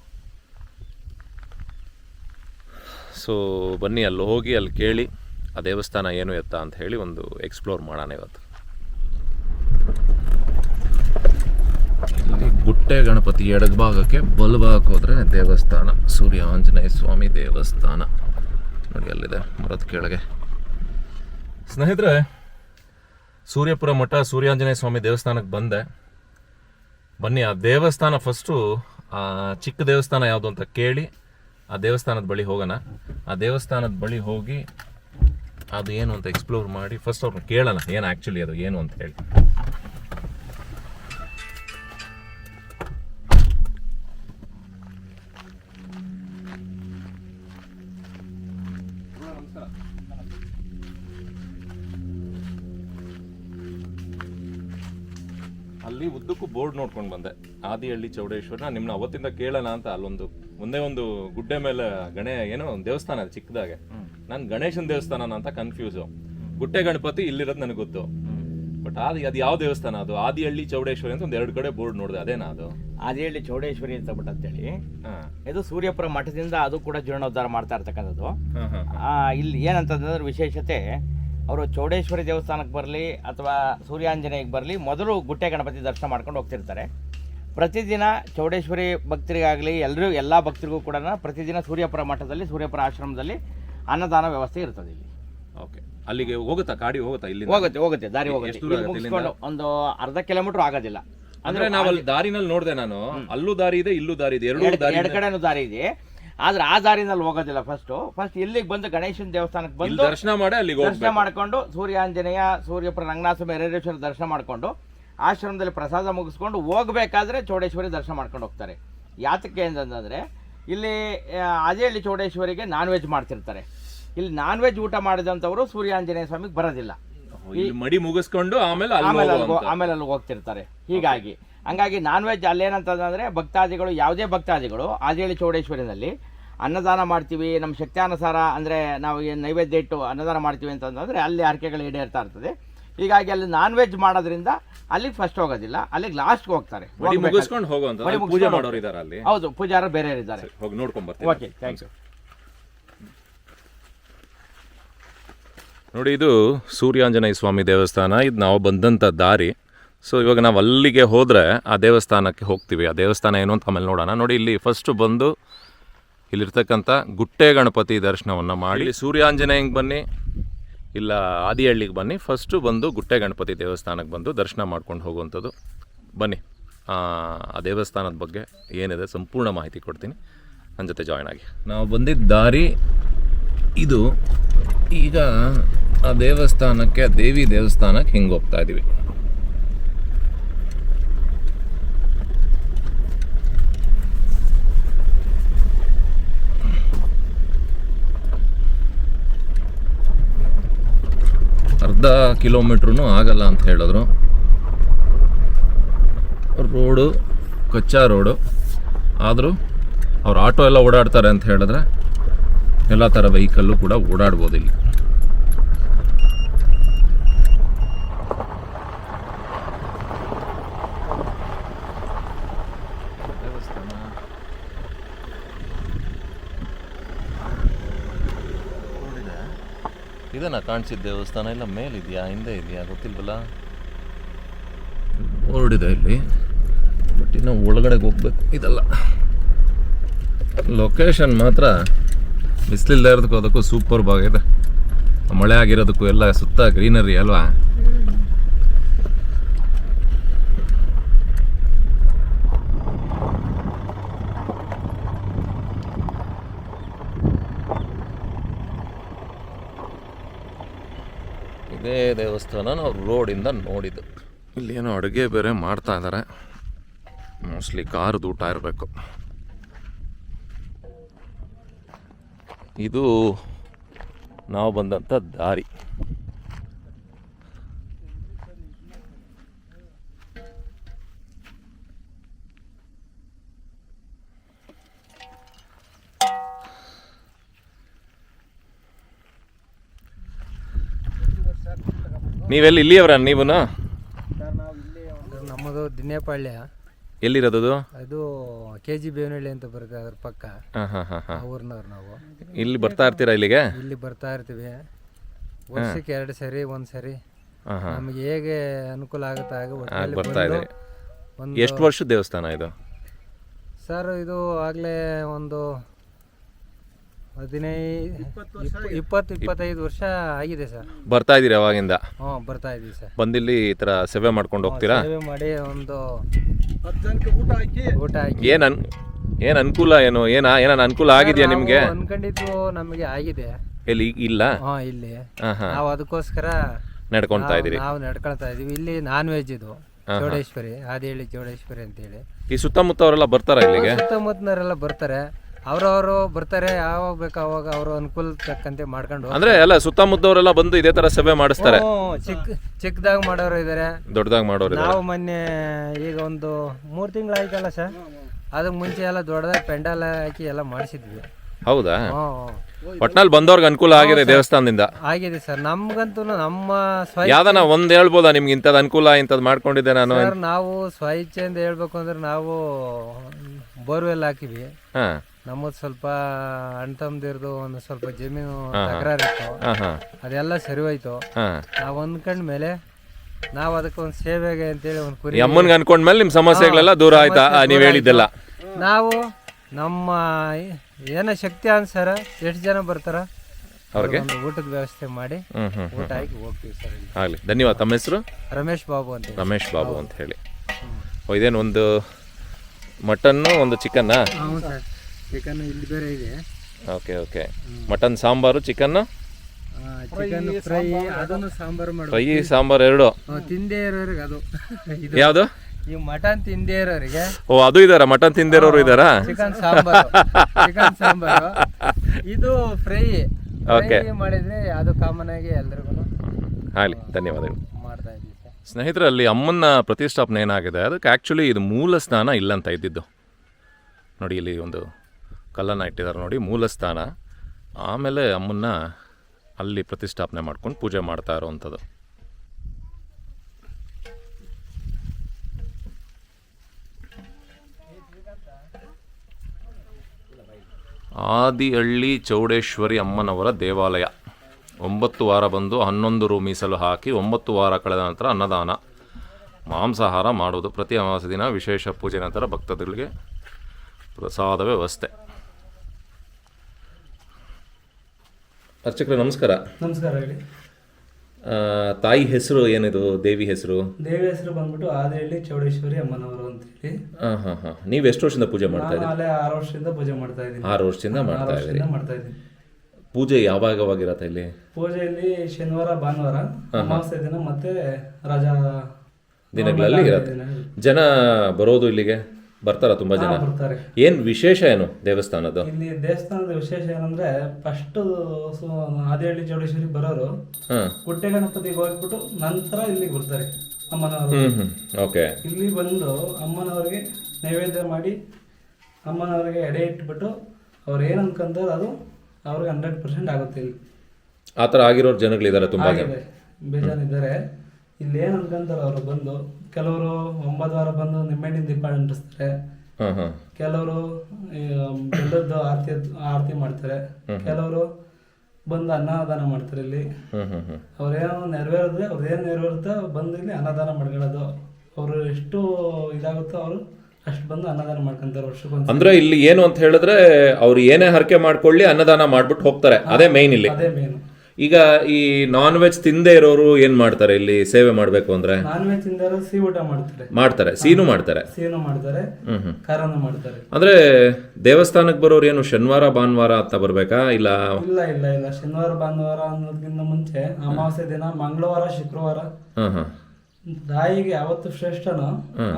ಸೊ ಬನ್ನಿ, ಅಲ್ಲಿ ಹೋಗಿ, ಅಲ್ಲಿ ಕೇಳಿ, ಆ ದೇವಸ್ಥಾನ ಏನು ಎತ್ತ ಅಂತ ಹೇಳಿ ಒಂದು ಎಕ್ಸ್ಪ್ಲೋರ್ ಮಾಡೋಣ ಇವತ್ತು. ಇಲ್ಲಿ ಗುಟ್ಟೆ ಗಣಪತಿ ಎಡಗಭಾಗಕ್ಕೆ ಬಲಭಾಗಕ್ಕೆ ಹೋದ್ರೆ ದೇವಸ್ಥಾನ ಸೂರ್ಯ ಆಂಜನೇಯ ಸ್ವಾಮಿ ದೇವಸ್ಥಾನ. ನೋಡಿ, ಅಲ್ಲಿದೆ, ಮರದ ಕೆಳಗೆ. ಸ್ನೇಹಿತರೆ, ಸೂರ್ಯಪುರ ಮಠ ಸೂರ್ಯಾಂಜನೇಯ ಸ್ವಾಮಿ ದೇವಸ್ಥಾನಕ್ಕೆ ಬಂದೆ. ಬನ್ನಿ, ಆ ದೇವಸ್ಥಾನ ಫಸ್ಟು ಆ ಚಿಕ್ಕ ದೇವಸ್ಥಾನ ಯಾವುದು ಅಂತ ಕೇಳಿ, ಆ ದೇವಸ್ಥಾನದ ಬಳಿ ಹೋಗೋಣ. ಆ ದೇವಸ್ಥಾನದ ಬಳಿ ಹೋಗಿ, ಅದು ಏನು ಅಂತ ಎಕ್ಸ್ಪ್ಲೋರ್ ಮಾಡಿ ಫಸ್ಟ್ ಅವ್ರನ್ನ ಕೇಳೋಣ, ಏನು ಆ್ಯಕ್ಚುಲಿ ಅದು, ಏನು ಅಂತ ಹೇಳಿ. ಅಲ್ಲಿ ಉದ್ದಕ್ಕೂ ಬೋರ್ಡ್ ನೋಡ್ಕೊಂಡು ಬಂದೆ. ಆದಿಹಳ್ಳಿ ಚೌಡೇಶ್ವರ ನಿಮ್ನ ಅವತ್ತಿಂದ ಕೇಳೋಣ ಅಂತ ಅಲ್ಲೊಂದು ಮುಂದೆ ಒಂದು ಗುಡ್ಡೆ ಮೇಲೆ ಗಣೆ ಏನೋ ಒಂದು ದೇವಸ್ಥಾನ ಅದು ಚಿಕ್ಕದಾಗೆ. ನಾನು ಗಣೇಶನ ದೇವಸ್ಥಾನ ಅಂತ ಕನ್ಫ್ಯೂಸು ಗುಡ್ಡೆ ಗಣಪತಿ ಇಲ್ಲಿರೋದು ನನಗೆ ಗೊತ್ತು. ಬಟ್ ಅದು ಅದು ಯಾವ ದೇವಸ್ಥಾನ ಅದು? ಆದಿಹಳ್ಳಿ ಚೌಡೇಶ್ವರಿ ಅಂತ ಒಂದು ಎರಡು ಕಡೆ ಬೋರ್ಡ್ ನೋಡಿದೆ ಅದೇನಾ ಅದು? ಆದಿಹಳ್ಳಿ ಚೌಡೇಶ್ವರಿ ಅಂತ ಬಿಟ್ಟು ಅಂತೇಳಿ ಹೇಳಿ ಇದು ಸೂರ್ಯಪುರ ಮಠದಿಂದ ಅದು ಕೂಡ ಜೀರ್ಣೋದ್ಧಾರ ಮಾಡ್ತಾ ಇರ್ತಕ್ಕಂಥದ್ದು. ಇಲ್ಲಿ ಏನಂತಂದ್ರೆ ವಿಶೇಷತೆ ಅವರು ಚೌಡೇಶ್ವರಿ ದೇವಸ್ಥಾನಕ್ಕೆ ಬರಲಿ ಅಥವಾ ಸೂರ್ಯಾಂಜನೇಯಕ್ಕೆ ಬರಲಿ ಮೊದಲು ಗುಟ್ಟೆ ಗಣಪತಿ ದರ್ಶನ ಮಾಡ್ಕೊಂಡು ಹೋಗ್ತಿರ್ತಾರೆ. ಪ್ರತಿದಿನ ಚೌಡೇಶ್ವರಿ ಭಕ್ತರಿಗಾಗಲಿ ಎಲ್ಲರೂ ಎಲ್ಲ ಭಕ್ತರಿಗೂ ಕೂಡ ಪ್ರತಿದಿನ ಸೂರ್ಯಪುರ ಮಠದಲ್ಲಿ ಸೂರ್ಯಪುರ ಆಶ್ರಮದಲ್ಲಿ ಅನ್ನದಾನ ವ್ಯವಸ್ಥೆ ಇರ್ತದೆ ಇಲ್ಲಿ. ಓಕೆ. ಅಲ್ಲಿಗೆ ಹೋಗುತ್ತಾ? ಗಾಡಿ ಹೋಗುತ್ತಾ ಇಲ್ಲಿ ಹೋಗುತ್ತೆ ಹೋಗುತ್ತೆ ದಾರಿ ಹೋಗುತ್ತೆ. ಮುಗಿಸ್ಕೊಂಡು ಒಂದು ಅರ್ಧ ಕಿಲೋಮೀಟರ್ ಆಗೋದಿಲ್ಲ. ಅಂದ್ರೆ ನಾವು ಅಲ್ಲಿ ದಾರಿನಲ್ಲಿ ನೋಡಿದೆ ನಾನು ಅಲ್ಲೂ ದಾರಿ ಇದೆ ಇಲ್ಲೂ ದಾರಿ ಇದೆ ಎರಡು ದಾರಿ ಎಡ್ ಕಡೆನೂ ದಾರಿ ಇದೆ. ಆದ್ರೆ ಆ ದಾರಿನಲ್ಲಿ ಹೋಗೋದಿಲ್ಲ ಫಸ್ಟ್ ಫಸ್ಟ್ ಇಲ್ಲಿಗೆ ಬಂದು ಗಣೇಶನ ದೇವಸ್ಥಾನಕ್ಕೆ ಬಂದು ದರ್ಶನ ಮಾಡಿ ಅಲ್ಲಿಗೆ ದರ್ಶನ ಮಾಡ್ಕೊಂಡು ಸೂರ್ಯಾಂಜನೇಯ ಸೂರ್ಯಪುರ ರಂಗನಾಥ ಎರಡೇಶ್ವರ ದರ್ಶನ ಮಾಡ್ಕೊಂಡು ಆಶ್ರಮದಲ್ಲಿ ಪ್ರಸಾದ ಮುಗಿಸ್ಕೊಂಡು ಹೋಗ್ಬೇಕಾದ್ರೆ ಚೌಡೇಶ್ವರಿ ದರ್ಶನ ಮಾಡ್ಕೊಂಡು ಹೋಗ್ತಾರೆ. ಯಾತಕ್ಕೆ ಅಂತಂದ್ರೆ ಇಲ್ಲಿ ಅದೇ ಆದಿಹಳ್ಳಿ ಚೌಡೇಶ್ವರಿಗೆ ನಾನ್ ವೆಜ್ ಮಾಡ್ತಿರ್ತಾರೆ. ಇಲ್ಲಿ ನಾನ್ ವೆಜ್ ಊಟ ಮಾಡಿದಂಥವ್ರು ಸೂರ್ಯಾಂಜನೇಯ ಸ್ವಾಮಿಗೆ ಬರೋದಿಲ್ಲ. ಇಲ್ಲಿ ಮಡಿ ಮುಗಿಸ್ಕೊಂಡು ಆಮೇಲೆ ಅಲ್ಲಿ ಆಮೇಲೆ ಅಲ್ಲಿ. ಆಮೇಲೆ ಅಲ್ಲಿ ಹೋಗ್ತಿರ್ತಾರೆ. ಹೀಗಾಗಿ ಹಂಗಾಗಿ ನಾನ್ ವೆಜ್ ಅಲ್ಲೇನಂತಂದ್ರೆ ಭಕ್ತಾದಿಗಳು ಯಾವುದೇ ಭಕ್ತಾದಿಗಳು ಆದೇಳಿ ಚೌಡೇಶ್ವರಿನಲ್ಲಿ ಅನ್ನದಾನ ಮಾಡ್ತೀವಿ. ನಮ್ಮ ಶಕ್ತಿಯಾನುಸಾರ ಅಂದರೆ ನಾವು ಏನು ನೈವೇದ್ಯ ಇಟ್ಟು ಅನ್ನದಾನ ಮಾಡ್ತೀವಿ ಅಂತಂದ್ರೆ ಅಲ್ಲಿ ಹರಕೆಗಳು ಈಡೇರ್ತಾ ಇರ್ತದೆ. ಹೀಗಾಗಿ ಅಲ್ಲಿ ನಾನ್ ವೆಜ್ ಮಾಡೋದ್ರಿಂದ ಅಲ್ಲಿಗೆ ಫಸ್ಟ್ ಹೋಗೋದಿಲ್ಲ ಅಲ್ಲಿಗೆ ಲಾಸ್ಟ್ಗೆ ಹೋಗ್ತಾರೆ. ಪೂಜೆ ಮಾಡೋರು ಇದ್ದಾರೆ ಅಲ್ಲಿ. ಹೌದು ಪೂಜಾರ ಬೇರೆ ಇದ್ದಾರೆ. ಹೋಗಿ ಓಕೆ ಥ್ಯಾಂಕ್ ಯು ನೋಡಿ ಇದು ಸೂರ್ಯಾಂಜನೇಯ ಸ್ವಾಮಿ ದೇವಸ್ಥಾನ. ಇದು ನಾವು ಬಂದಂಥ ದಾರಿ. ಸೊ ಇವಾಗ ನಾವು ಅಲ್ಲಿಗೆ ಹೋದರೆ ಆ ದೇವಸ್ಥಾನಕ್ಕೆ ಹೋಗ್ತೀವಿ. ಆ ದೇವಸ್ಥಾನ ಏನು ಅಂತ ಆಮೇಲೆ ನೋಡೋಣ. ನೋಡಿ, ಇಲ್ಲಿ ಫಸ್ಟು ಬಂದು ಇಲ್ಲಿರ್ತಕ್ಕಂಥ ಗುಟ್ಟೆ ಗಣಪತಿ ದರ್ಶನವನ್ನು ಮಾಡಿ ಸೂರ್ಯಾಂಜನೇಯಂಗೆ ಬನ್ನಿ, ಇಲ್ಲ ಆದಿಹಳ್ಳಿಗೆ ಬನ್ನಿ. ಫಸ್ಟು ಬಂದು ಗುಟ್ಟೆ ಗಣಪತಿ ದೇವಸ್ಥಾನಕ್ಕೆ ಬಂದು ದರ್ಶನ ಮಾಡ್ಕೊಂಡು ಹೋಗುವಂಥದ್ದು. ಬನ್ನಿ. ಆ ದೇವಸ್ಥಾನದ ಬಗ್ಗೆ ಏನಿದೆ ಸಂಪೂರ್ಣ ಮಾಹಿತಿ ಕೊಡ್ತೀನಿ. ನನ್ನ ಜೊತೆ ಜಾಯ್ನ್ ಆಗಿ. ನಾವು ಬಂದಿದ್ದ ದಾರಿ ಇದು. ಈಗ ಆ ದೇವಸ್ಥಾನಕ್ಕೆ ದೇವಿ ದೇವಸ್ಥಾನಕ್ಕೆ ಹಿಂಗೆ ಹೋಗ್ತಾ ಇದ್ದೀವಿ ಅರ್ಧ ಕಿಲೋಮೀಟ್ರೂ ಆಗಲ್ಲ ಅಂತ ಹೇಳಿದ್ರು. ರೋಡು, ಕಚ್ಚಾ ರೋಡು. ಆದರೂ ಅವ್ರು ಆಟೋ ಎಲ್ಲ ಓಡಾಡ್ತಾರೆ ಅಂತ ಹೇಳಿದ್ರೆ ಎಲ್ಲ ಥರ ವೆಹಿಕಲ್ಲು ಕೂಡ ಓಡಾಡ್ಬೋದು ಇಲ್ಲಿ. ಇದನ್ನ ಕಾಣಿಸಿದ ದೇವಸ್ಥಾನ ಇಲ್ಲ, ಮೇಲಿದೆಯಾ ಹಿಂದೆ ಇದೆಯಾ ಗೊತ್ತಿಲ್ವಲ್ಲ? ಓಡಿದೆ ಇಲ್ಲಿ. ಬಟ್ ಇನ್ನು ಒಳಗಡೆಗೆ ಹೋಗ್ಬೇಕು. ಇದಲ್ಲ. ಲೊಕೇಶನ್ ಮಾತ್ರ ಬಿಸಿಲಿಲ್ಲದೆ ಇರೋದಕ್ಕೂ ಅದಕ್ಕೂ ಸೂಪರ್ ಆಗಿದೆ. ಮಳೆ ಆಗಿರೋದಕ್ಕೂ ಎಲ್ಲ ಸುತ್ತ ಗ್ರೀನರಿ ಅಲ್ವಾ ಇದೇ ದೇವಸ್ಥಾನ ನಾವು ರೋಡಿಂದ ನೋಡಿದ್ದು. ಇಲ್ಲಿ ಏನೋ ಅಡುಗೆ ಬೇರೆ ಮಾಡ್ತಾ ಇದ್ದಾರೆ ಮೋಸ್ಟ್ಲಿ ಕಾರ್ದು ಊಟ ಇರಬೇಕು. ಇದು ನಾವು ಬಂದಂಥ ದಾರಿ. ನೀವೆಲ್ಲಿ ಇಲ್ಲಿಯವರ ನೀವುನ? ನಮ್ಮದು ದಿನೇಪಾಳ್ಯ ಎಲ್ಲಿರೋದು ಅದು ಕೆ ಜಿ ಬೇವನಹಳ್ಳಿ ಅಂತ ಬರುತ್ತೆ ಅದ್ರ ಪಕ್ಕ. ಹಾಂ ಹಾಂ ಹಾಂ ಹಾಂ. ಊರಿನವ್ರು ನಾವು. ಇಲ್ಲಿ ಬರ್ತಾ ಇರ್ತೀರಾ ಇಲ್ಲಿಗೆ? ಇಲ್ಲಿ ಬರ್ತಾ ಇರ್ತೀವಿ. ವರ್ಷಕ್ಕೆ ಎರಡು ಸರಿ ಒಂದು ಸರಿ. ನಮಗೆ ಹೇಗೆ ಅನುಕೂಲ ಆಗುತ್ತೆ ಹಾಗೆ ಬರ್ತಾ ಇದೆ. ಎಷ್ಟು ವರ್ಷದ ದೇವಸ್ಥಾನ ಇದು? ಸರ್ ಇದು ಆಗಲೇ ಒಂದು ಹದಿನೈದು ಇಪ್ಪತ್ತು ಇಪ್ಪತ್ತೈದು ವರ್ಷ ಆಗಿದೆ ಸರ್. ಬರ್ತಾ ಇದ್ದೀರಿ ಅವಾಗಿಂದ? ಹ್ಞೂ ಬರ್ತಾ ಇದೀವಿ ಸರ್. ಬಂದಿಲ್ಲಿ ಈ ಥರ ಸೇವೆ ಮಾಡ್ಕೊಂಡು ಹೋಗ್ತೀರಾ? ಸೇವೆ ಮಾಡಿ ಒಂದು ಹತ್ತು ಜನಕ್ಕೆ ಊಟ ಹಾಕಿ. ಊಟ ಹಾಕಿ. ಏನು ಅನ್ ಏನು ಅನುಕೂಲ ಏನು? ಏನ ಏನಾನ ಅನುಕೂಲ ಆಗಿದೆಯಾ ನಾವು ನಿಮಗೆ? ಅನ್ಕೊಂಡಿದ್ದು ನಮಗೆ ಆಗಿದೆ. ಎಲ್ಲಿ ಈಗ ಇಲ್ಲ? ಹಾ ಇಲ್ಲಿ. ಹಾಂ ಹಾಂ. ನಾವು ಅದಕ್ಕೋಸ್ಕರ ನಡ್ಕೊಳ್ತಾ ಇದ್ದೀವಿ ಇದ್ದೀರಿ. ನಾವು ನಡ್ಕೊಳ್ತಾ ಇದೀವಿ ಇಲ್ಲಿ ನಾನ್ ವೆಜ್ ಇದು ಚೌಡೇಶ್ವರಿ ಜೋಡೇಶ್ವರಿ ಚೌಡೇಶ್ವರಿ ಅಂತೇಳಿ. ಈ ಸುತ್ತಮುತ್ತ ಅವರೆಲ್ಲ ಬರ್ತಾರಾ ಇಲ್ಲಿಗೆ? ಸುತ್ತಮುತ್ತನವರೆಲ್ಲ ಬರ್ತಾರೆ. ಅವ್ರವರು ಬರ್ತಾರೆ ಯಾವಾಗ ಬೇಕು ಅವಾಗ ಅವರು ಅನುಕೂಲ ತಕ್ಕಂತೆ ಮಾಡ್ಕೊಂಡು ಅಂದ್ರೆ ಎಲ್ಲ ಸುತ್ತಮುತ್ತವರೆಲ್ಲ ಬಂದು ಇದೇ ತರ ಸಭೆ ಮಾಡಿಸ್ತಾರೆ. ಚಿಕ್ಕ ಚಿಕ್ಕದಾಗ ಮಾಡೋರು ಇದ್ದಾರೆ ದೊಡ್ಡದಾಗಿ ಮಾಡೋರು ಇದಾರೆ. ನಾವು ಮೊನ್ನೆ ಈಗ ಒಂದು ಮೂರು ತಿಂಗಳಾಯ್ತಲ್ಲ ಸರ್ ಅದಕ್ಕೆ ಮುಂಚೆ ಎಲ್ಲ ದೊಡ್ಡದಾಗಿ ಪೆಂಡಲ್ ಹಾಕಿ ಎಲ್ಲ ಮಾಡಿಸಿದ್ವಿ. ಹೌದಾ? ಒಟ್ನಲ್ಲಿ ಬಂದವ್ರಿಗೆ ಅನುಕೂಲ ಆಗಿದೆ ದೇವಸ್ಥಾನದಿಂದ. ಆಗಿದೆ ಸರ್. ನಮ್ಗಂತೂ ನಮ್ಮ ಯಾವ್ದನ ಒಂದ್ ಹೇಳ್ಬೋದಾ ನಿಮ್ಗೆ ಇಂಥದ್ ಅನುಕೂಲ ಇಂಥದ್ ಮಾಡ್ಕೊಂಡಿದ್ದೆ ನಾನು ನಾವು ಸ್ವಇಚ್ಛೆಯಿಂದ ಹೇಳ್ಬೇಕು ಅಂದ್ರೆ ನಾವು ಬೋರ್ವೆಲ್ ಹಾಕಿವಿ ಹಾ. ನಮ್ಮದು ಸ್ವಲ್ಪ ಅಣ್ಣ ತಮ್ಮದಿರ್ದು ಒಂದು ಸ್ವಲ್ಪ ಜಮೀನು ತಕರಾರಿತ್ತು ಇತ್ತು. ಅದೆಲ್ಲ ಸರಿ ಹೋಯ್ತು ನಾವು ಅಂದ್ಕೊಂಡ ಮೇಲೆ ನಾವು ಅದಕ್ಕೆ ಒಂದು ಸೇವೆಗೆ ಅಂತೇಳಿ ಒಂದು ಕುರಿ ಅಮ್ಮನ್ಗೆ ಅನ್ಕೊಂಡ್ಮೇಲೆ ನಿಮ್ಮ ಸಮಸ್ಯೆಗಳೆಲ್ಲ ದೂರ ಆಯ್ತಾ? ನೀವು ಹೇಳಿದ್ದೆಲ್ಲ. ನಾವು ನಮ್ಮ ಏನ ಶಕ್ತಿ ಅನ್ಸಾರ ಎಷ್ಟು ಜನ ಬರ್ತಾರ ಅವ್ರಿಗೆ? ಒಂದು ಊಟದ ವ್ಯವಸ್ಥೆ ಮಾಡಿ ಊಟ ಹಾಕಿ ಹೋಗ್ತೀವಿ ಸರ್ ಆಗಲಿ. ಧನ್ಯವಾದ. ತಮ್ಮ ಹೆಸರು? ರಮೇಶ್ ಬಾಬು ಅಂತ ರಮೇಶ್ ಬಾಬು ಅಂತ ಹೇಳಿ. ಇದೇನು ಒಂದು ಮಟನ್ನು ಒಂದು ಚಿಕನ್ನಾ ಚಿಕನ್ ಇಲ್ಲಿ ಬೇರೆ ಇದೆ. Okay okay mutton sambar chicken chicken fry ಅದನ್ನು ಸಾಂಬಾರು ಫ್ರೈ ಸಾಂಬಾರು ಎರಡು? ತಿಂದೇ ಇರೋರಿಗೆ ಅದು. ಇದು ಯಾವುದು? ಈ ಮಟನ್ ತಿಂದೇ ಇರೋರಿಗೆ. ಓ ಅದು ಇದಾರ? ಮಟನ್ ತಿಂದಿರೋರು ಇದಾರಾ? ಚಿಕನ್ ಸಾಂಬಾರು. ಚಿಕನ್ ಸಾಂಬಾರು. ಇದು ಫ್ರೈ Okay. ಫ್ರೈ ಮಾಡಿದ್ರೆ ಅದು ಕಾಮನ್ ಆಗಿ ಎಲ್ರಿಗೂ ಆಗಲಿ ಧನ್ಯವಾದಗಳು. ಮಾಡ್ತಾ ಸರ್. ಸ್ನೇಹಿತರಲ್ಲಿ ಅಮ್ಮನ ಪ್ರತಿಷ್ಠಾಪನೆ ಏನಾಗಿದೆ? ಅದಕ್ಕೆ ಆ್ಯಕ್ಚುಲಿ ಇದು ಮೂಲ ಸ್ನಾನ ಇಲ್ಲ ಅಂತ ಇದ್ದಿದ್ದು. ನೋಡಿ ಇಲ್ಲಿ ಒಂದು ಕಲ್ಲನ್ನು ಇಟ್ಟಿದ್ದಾರೆ ನೋಡಿ ಮೂಲ ಸ್ಥಾನ ಆಮೇಲೆ ಅಮ್ಮನ್ನ ಅಲ್ಲಿ ಪ್ರತಿಷ್ಠಾಪನೆ ಮಾಡ್ಕೊಂಡು ಪೂಜೆ ಮಾಡ್ತಾ ಇರೋವಂಥದ್ದು. ಆದಿಹಳ್ಳಿ ಚೌಡೇಶ್ವರಿ ಅಮ್ಮನವರ ದೇವಾಲಯ. ಒಂಬತ್ತು ವಾರ ಬಂದು ಹನ್ನೊಂದು ರು ಮೀಸಲು ಹಾಕಿ ಒಂಬತ್ತು ವಾರ ಕಳೆದ ನಂತರ ಅನ್ನದಾನ, ಮಾಂಸಾಹಾರ ಮಾಡುವುದು. ಪ್ರತಿ ಅಮಾವಾಸ್ಯ ದಿನ ವಿಶೇಷ ಪೂಜೆ ನಂತರ ಭಕ್ತಾದಿಗಳಿಗೆ ಪ್ರಸಾದ ವ್ಯವಸ್ಥೆ. ಅರ್ಚಕರೇ ನಮಸ್ಕಾರ. ನಮಸ್ಕಾರ ಹೇಳಿ. ಆ, ತಾಯಿ ಹೆಸರು ಏನಿದು ದೇವಿ ಹೆಸರು? ದೇವಿ ಹೆಸರು ಬಂದ್ಬಿಟ್ಟು ಆದಿಹಳ್ಳಿ ಚೌಡೇಶ್ವರಿ ಅಮ್ಮನವರು ಅಂತ ಹೇಳಿ ಹಾಂ ಹಾಂ. ನೀವು ಎಷ್ಟು ವರ್ಷದಿಂದ ಪೂಜೆ ಮಾಡ್ತಾ ನಾನು ಇದ್ದೀರಿ? ಅಲ್ಲೇ ಆರು ವರ್ಷದಿಂದ ಪೂಜೆ ಮಾಡ್ತಾ ಇದ್ದೀನಿ. ಆರು ವರ್ಷದಿಂದ ಆರು ಮಾಡ್ತಾ ಇದ್ದೀರಿ. ವರ್ಷದಿಂದ ಮಾಡ್ತಾ ಇದ್ದೀನಿ. ಪೂಜೆ ಯಾವಾಗವಾಗಿರತ್ತೆ ಇಲ್ಲಿ? ಪೂಜೆಯಲ್ಲಿ ಶನಿವಾರ ಭಾನುವಾರ ಅಮಾವಾಸ್ಯೆ ದಿನ ಮತ್ತೆ ರಜಾ. ದಿನಗಳಲ್ಲಿ ಇರತ್ತೆ. ಜನ ಬರೋದು ಇಲ್ಲಿಗೆ? ಬರ್ತಾರ ತುಂಬಾ ಜನ? ಬರ್ತಾರೆ. ಏನ್ ವಿಶೇಷ ಏನು ದೇವಸ್ಥಾನದ್ದು? ಇಲ್ಲಿ ದೇವಸ್ಥಾನದ ವಿಶೇಷ ಏನಂದ್ರೆ ಫಸ್ಟ್ ಆದಿಹಳ್ಳಿ ಚೌಡೇಶ್ವರಿ ಬರೋರು ಕುಟ್ಟೆ ಗಣಪತಿ ಗಣಪತಿಗೆ ಹೋಗ್ಬಿಟ್ಟು ನಂತರ ಇಲ್ಲಿಗೆ ಬರ್ತಾರೆ ಅಮ್ಮನವರು. ಓಕೆ. ಇಲ್ಲಿ ಬಂದು ಅಮ್ಮನವರಿಗೆ ನೈವೇದ್ಯ ಮಾಡಿ ಅಮ್ಮನವರಿಗೆ ಎಡೆ ಇಟ್ಬಿಟ್ಟು ಅವ್ರು ಏನು ಅನ್ಕೊಂತಾರೆ ಅದು ಅವ್ರಿಗೆ ಹಂಡ್ರೆಡ್ ಪರ್ಸೆಂಟ್ ಆಗುತ್ತೆ ಇಲ್ಲಿ. ಆ ಥರ ಆಗಿರೋರು ಜನಗಳಿದ್ದಾರೆ ತುಂಬಾ ಜನ. ಬೇಜಾನಿದ್ದಾರೆ ಇಲ್ಲಿ ಏನು ಅನ್ಕೊಂತಾರೆ ಅವರು ಬಂದು ಕೆಲವರು ಒಂಬತ್ತು ವಾರ ಬಂದು ನಿಂಬೆಹಣ್ಣಿನ ದೀಪ ಅಂಟಿಸ್ತಾರೆ. ಕೆಲವರು ಬೆಲ್ಲದ್ದು ಆರತಿ ಆರತಿ ಮಾಡ್ತಾರೆ. ಕೆಲವರು ಬಂದು ಅನ್ನದಾನ ಮಾಡ್ತಾರೆ ಇಲ್ಲಿ. ಅವ್ರೇನೋ ನೆರವೇರಿದ್ರೆ ಅವ್ರೇನು ನೆರವೇರುತ್ತೆ ಬಂದು ಇಲ್ಲಿ ಅನ್ನದಾನ ಮಾಡ್ಕೊಳ್ಳೋದು. ಅವರು ಎಷ್ಟು ಇದಾಗುತ್ತೋ ಅವರು ಅಷ್ಟು ಬಂದು ಅನ್ನದಾನ ಮಾಡ್ಕೊಂತಾರೆ ವರ್ಷಕ್ಕೊಂದು ಅಂದ್ರೆ ಇಲ್ಲಿ ಏನು ಅಂತ ಹೇಳಿದ್ರೆ ಅವ್ರು ಏನೇ ಹರಕೆ ಮಾಡ್ಕೊಳ್ಳಿ ಅನ್ನದಾನ ಮಾಡ್ಬಿಟ್ಟು ಹೋಗ್ತಾರೆ. ಅದೇ ಮೇನ್ ಇಲ್ಲಿ. ಅದೇ ಮೇನು ಈಗ ಈ ನಾನ್ ವೆಜ್ ತಿಂದೇ ಇರೋರು ಏನ್ ಮಾಡ್ತಾರೆ ಇಲ್ಲಿ ಸೇವೆ ಮಾಡ್ಬೇಕು ಅಂದ್ರೆ? ನಾನ್ ವೆಜ್ ತಿಂದರು ಸಿಹಿ ಊಟ ಮಾಡ್ತಾರೆ. ಮಾಡ್ತಾರೆ ಸೀನು ಮಾಡ್ತಾರೆ. ಸೀನು ಮಾಡ್ತಾರೆ ಮಾಡ್ತಾರೆ. ಅಂದ್ರೆ ದೇವಸ್ಥಾನಕ್ಕೆ ಬರೋರು ಏನು ಶನಿವಾರ ಭಾನುವಾರ ಅಂತ ಬರ್ಬೇಕಾ? ಇಲ್ಲ? ಇಲ್ಲ ಇಲ್ಲ ಇಲ್ಲ. ಶನಿವಾರ ಭಾನುವಾರ ಅನ್ನೋದಕ್ಕಿಂತ ಮುಂಚೆ ಅಮಾವಾಸ್ಯೆ ದಿನ ಮಂಗಳವಾರ ಶುಕ್ರವಾರ. ದಾಯಿಗೆ ತಾಯಿಗೆ ಯಾವತ್ತು ಶ್ರೇಷ್ಠನೋ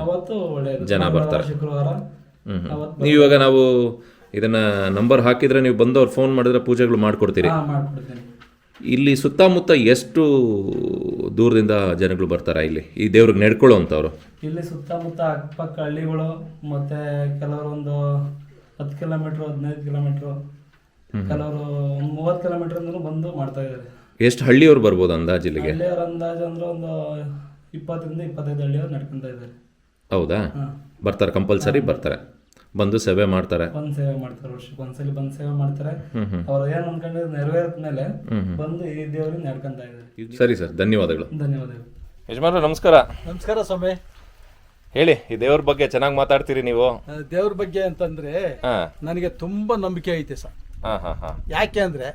ಅವತ್ತು ಒಳ್ಳೆ ಜನ ಬರ್ತಾರೆ. ಶುಕ್ರವಾರ. ನೀವು ಇವಾಗ ನಾವು ಇದನ್ನ ನಂಬರ್ ಹಾಕಿದ್ರೆ ನೀವು ಬಂದು ಅವ್ರು ಫೋನ್ ಮಾಡಿದ್ರೆ ಪೂಜೆಗಳು ಮಾಡ್ಕೊಡ್ತೀರಿ. ಮಾಡ್ಕೊಡ್ತೀನಿ. ಇಲ್ಲಿ ಸುತ್ತಮುತ್ತ ಎಷ್ಟು ದೂರದಿಂದ ಜನಗಳು ಬರ್ತಾರೆ ಇಲ್ಲಿ? ಈ ದೇವ್ರಿಗೆ ನಡ್ಕೊಳ್ಳೋ ಅಂತವ್ರು. ಇಲ್ಲಿ ಸುತ್ತಮುತ್ತ ಅಕ್ಕಪಕ್ಕ ಹಳ್ಳಿಗಳು ಮತ್ತೆ ಕೆಲವರೊಂದು ಹತ್ತು ಕಿಲೋಮೀಟ್ರ್ ಹದಿನೈದು ಕಿಲೋಮೀಟ್ರು ಕೆಲವರು ಒಂದು ಮೂವತ್ತು ಕಿಲೋಮೀಟರ್ ಬಂದು ಮಾಡ್ತಾ ಇದ್ದಾರೆ. ಎಷ್ಟು ಹಳ್ಳಿಯವ್ರು ಬರ್ಬೋದು ಅಂದಾಜು ಇಲ್ಲಿಗೆ? ಹಳ್ಳಿಯವ್ರ ಅಂದಾಜು ಅಂದ್ರೆ ಒಂದು ಇಪ್ಪತ್ತರಿಂದ ಇಪ್ಪತ್ತೈದು ಹಳ್ಳಿಯವ್ರು ನಡ್ಕೊಂತ ಇದ್ದಾರೆ. ಹೌದಾ? ಬರ್ತಾರೆ ಕಂಪಲ್ಸರಿ ಬರ್ತಾರೆ. ಬಂದು ಸೇವೆ ಮಾಡ್ತಾರೆ. ಬಂದು ಸೇವೆ ಮಾಡ್ತಾರೆ ವರ್ಷಕ್ಕೆ ಒಂದ್ಸಲಿ ಬಂದು ಸೇವೆ ಮಾಡ್ತಾರೆ. ಅವ್ರು ಏನು ಅನ್ಕೊಂಡು ನೆರವೇರಿದ ಮೇಲೆ ಬಂದು ಈ ದೇವ್ರಿಗೆ ನಡ್ಕೊಂತ ಇದ್ದಾರೆ. ಸರಿ ಸರ್ ಧನ್ಯವಾದಗಳು. ಧನ್ಯವಾದಗಳು. ಯಜಮಾನ್ರೆ ನಮಸ್ಕಾರ. ನಮಸ್ಕಾರ ಸ್ವಾಮಿ. ಹೇಳಿ ಈ ದೇವ್ರ ಬಗ್ಗೆ ಚೆನ್ನಾಗಿ ಮಾತಾಡ್ತೀರಿ ನೀವು? ದೇವ್ರ ಬಗ್ಗೆ ಅಂತಂದ್ರೆ ನನಗೆ ತುಂಬಾ ನಂಬಿಕೆ ಐತೆ ಸರ್. ಹಾ ಹಾ ಹಾ. ಯಾಕೆ ಅಂದ್ರೆ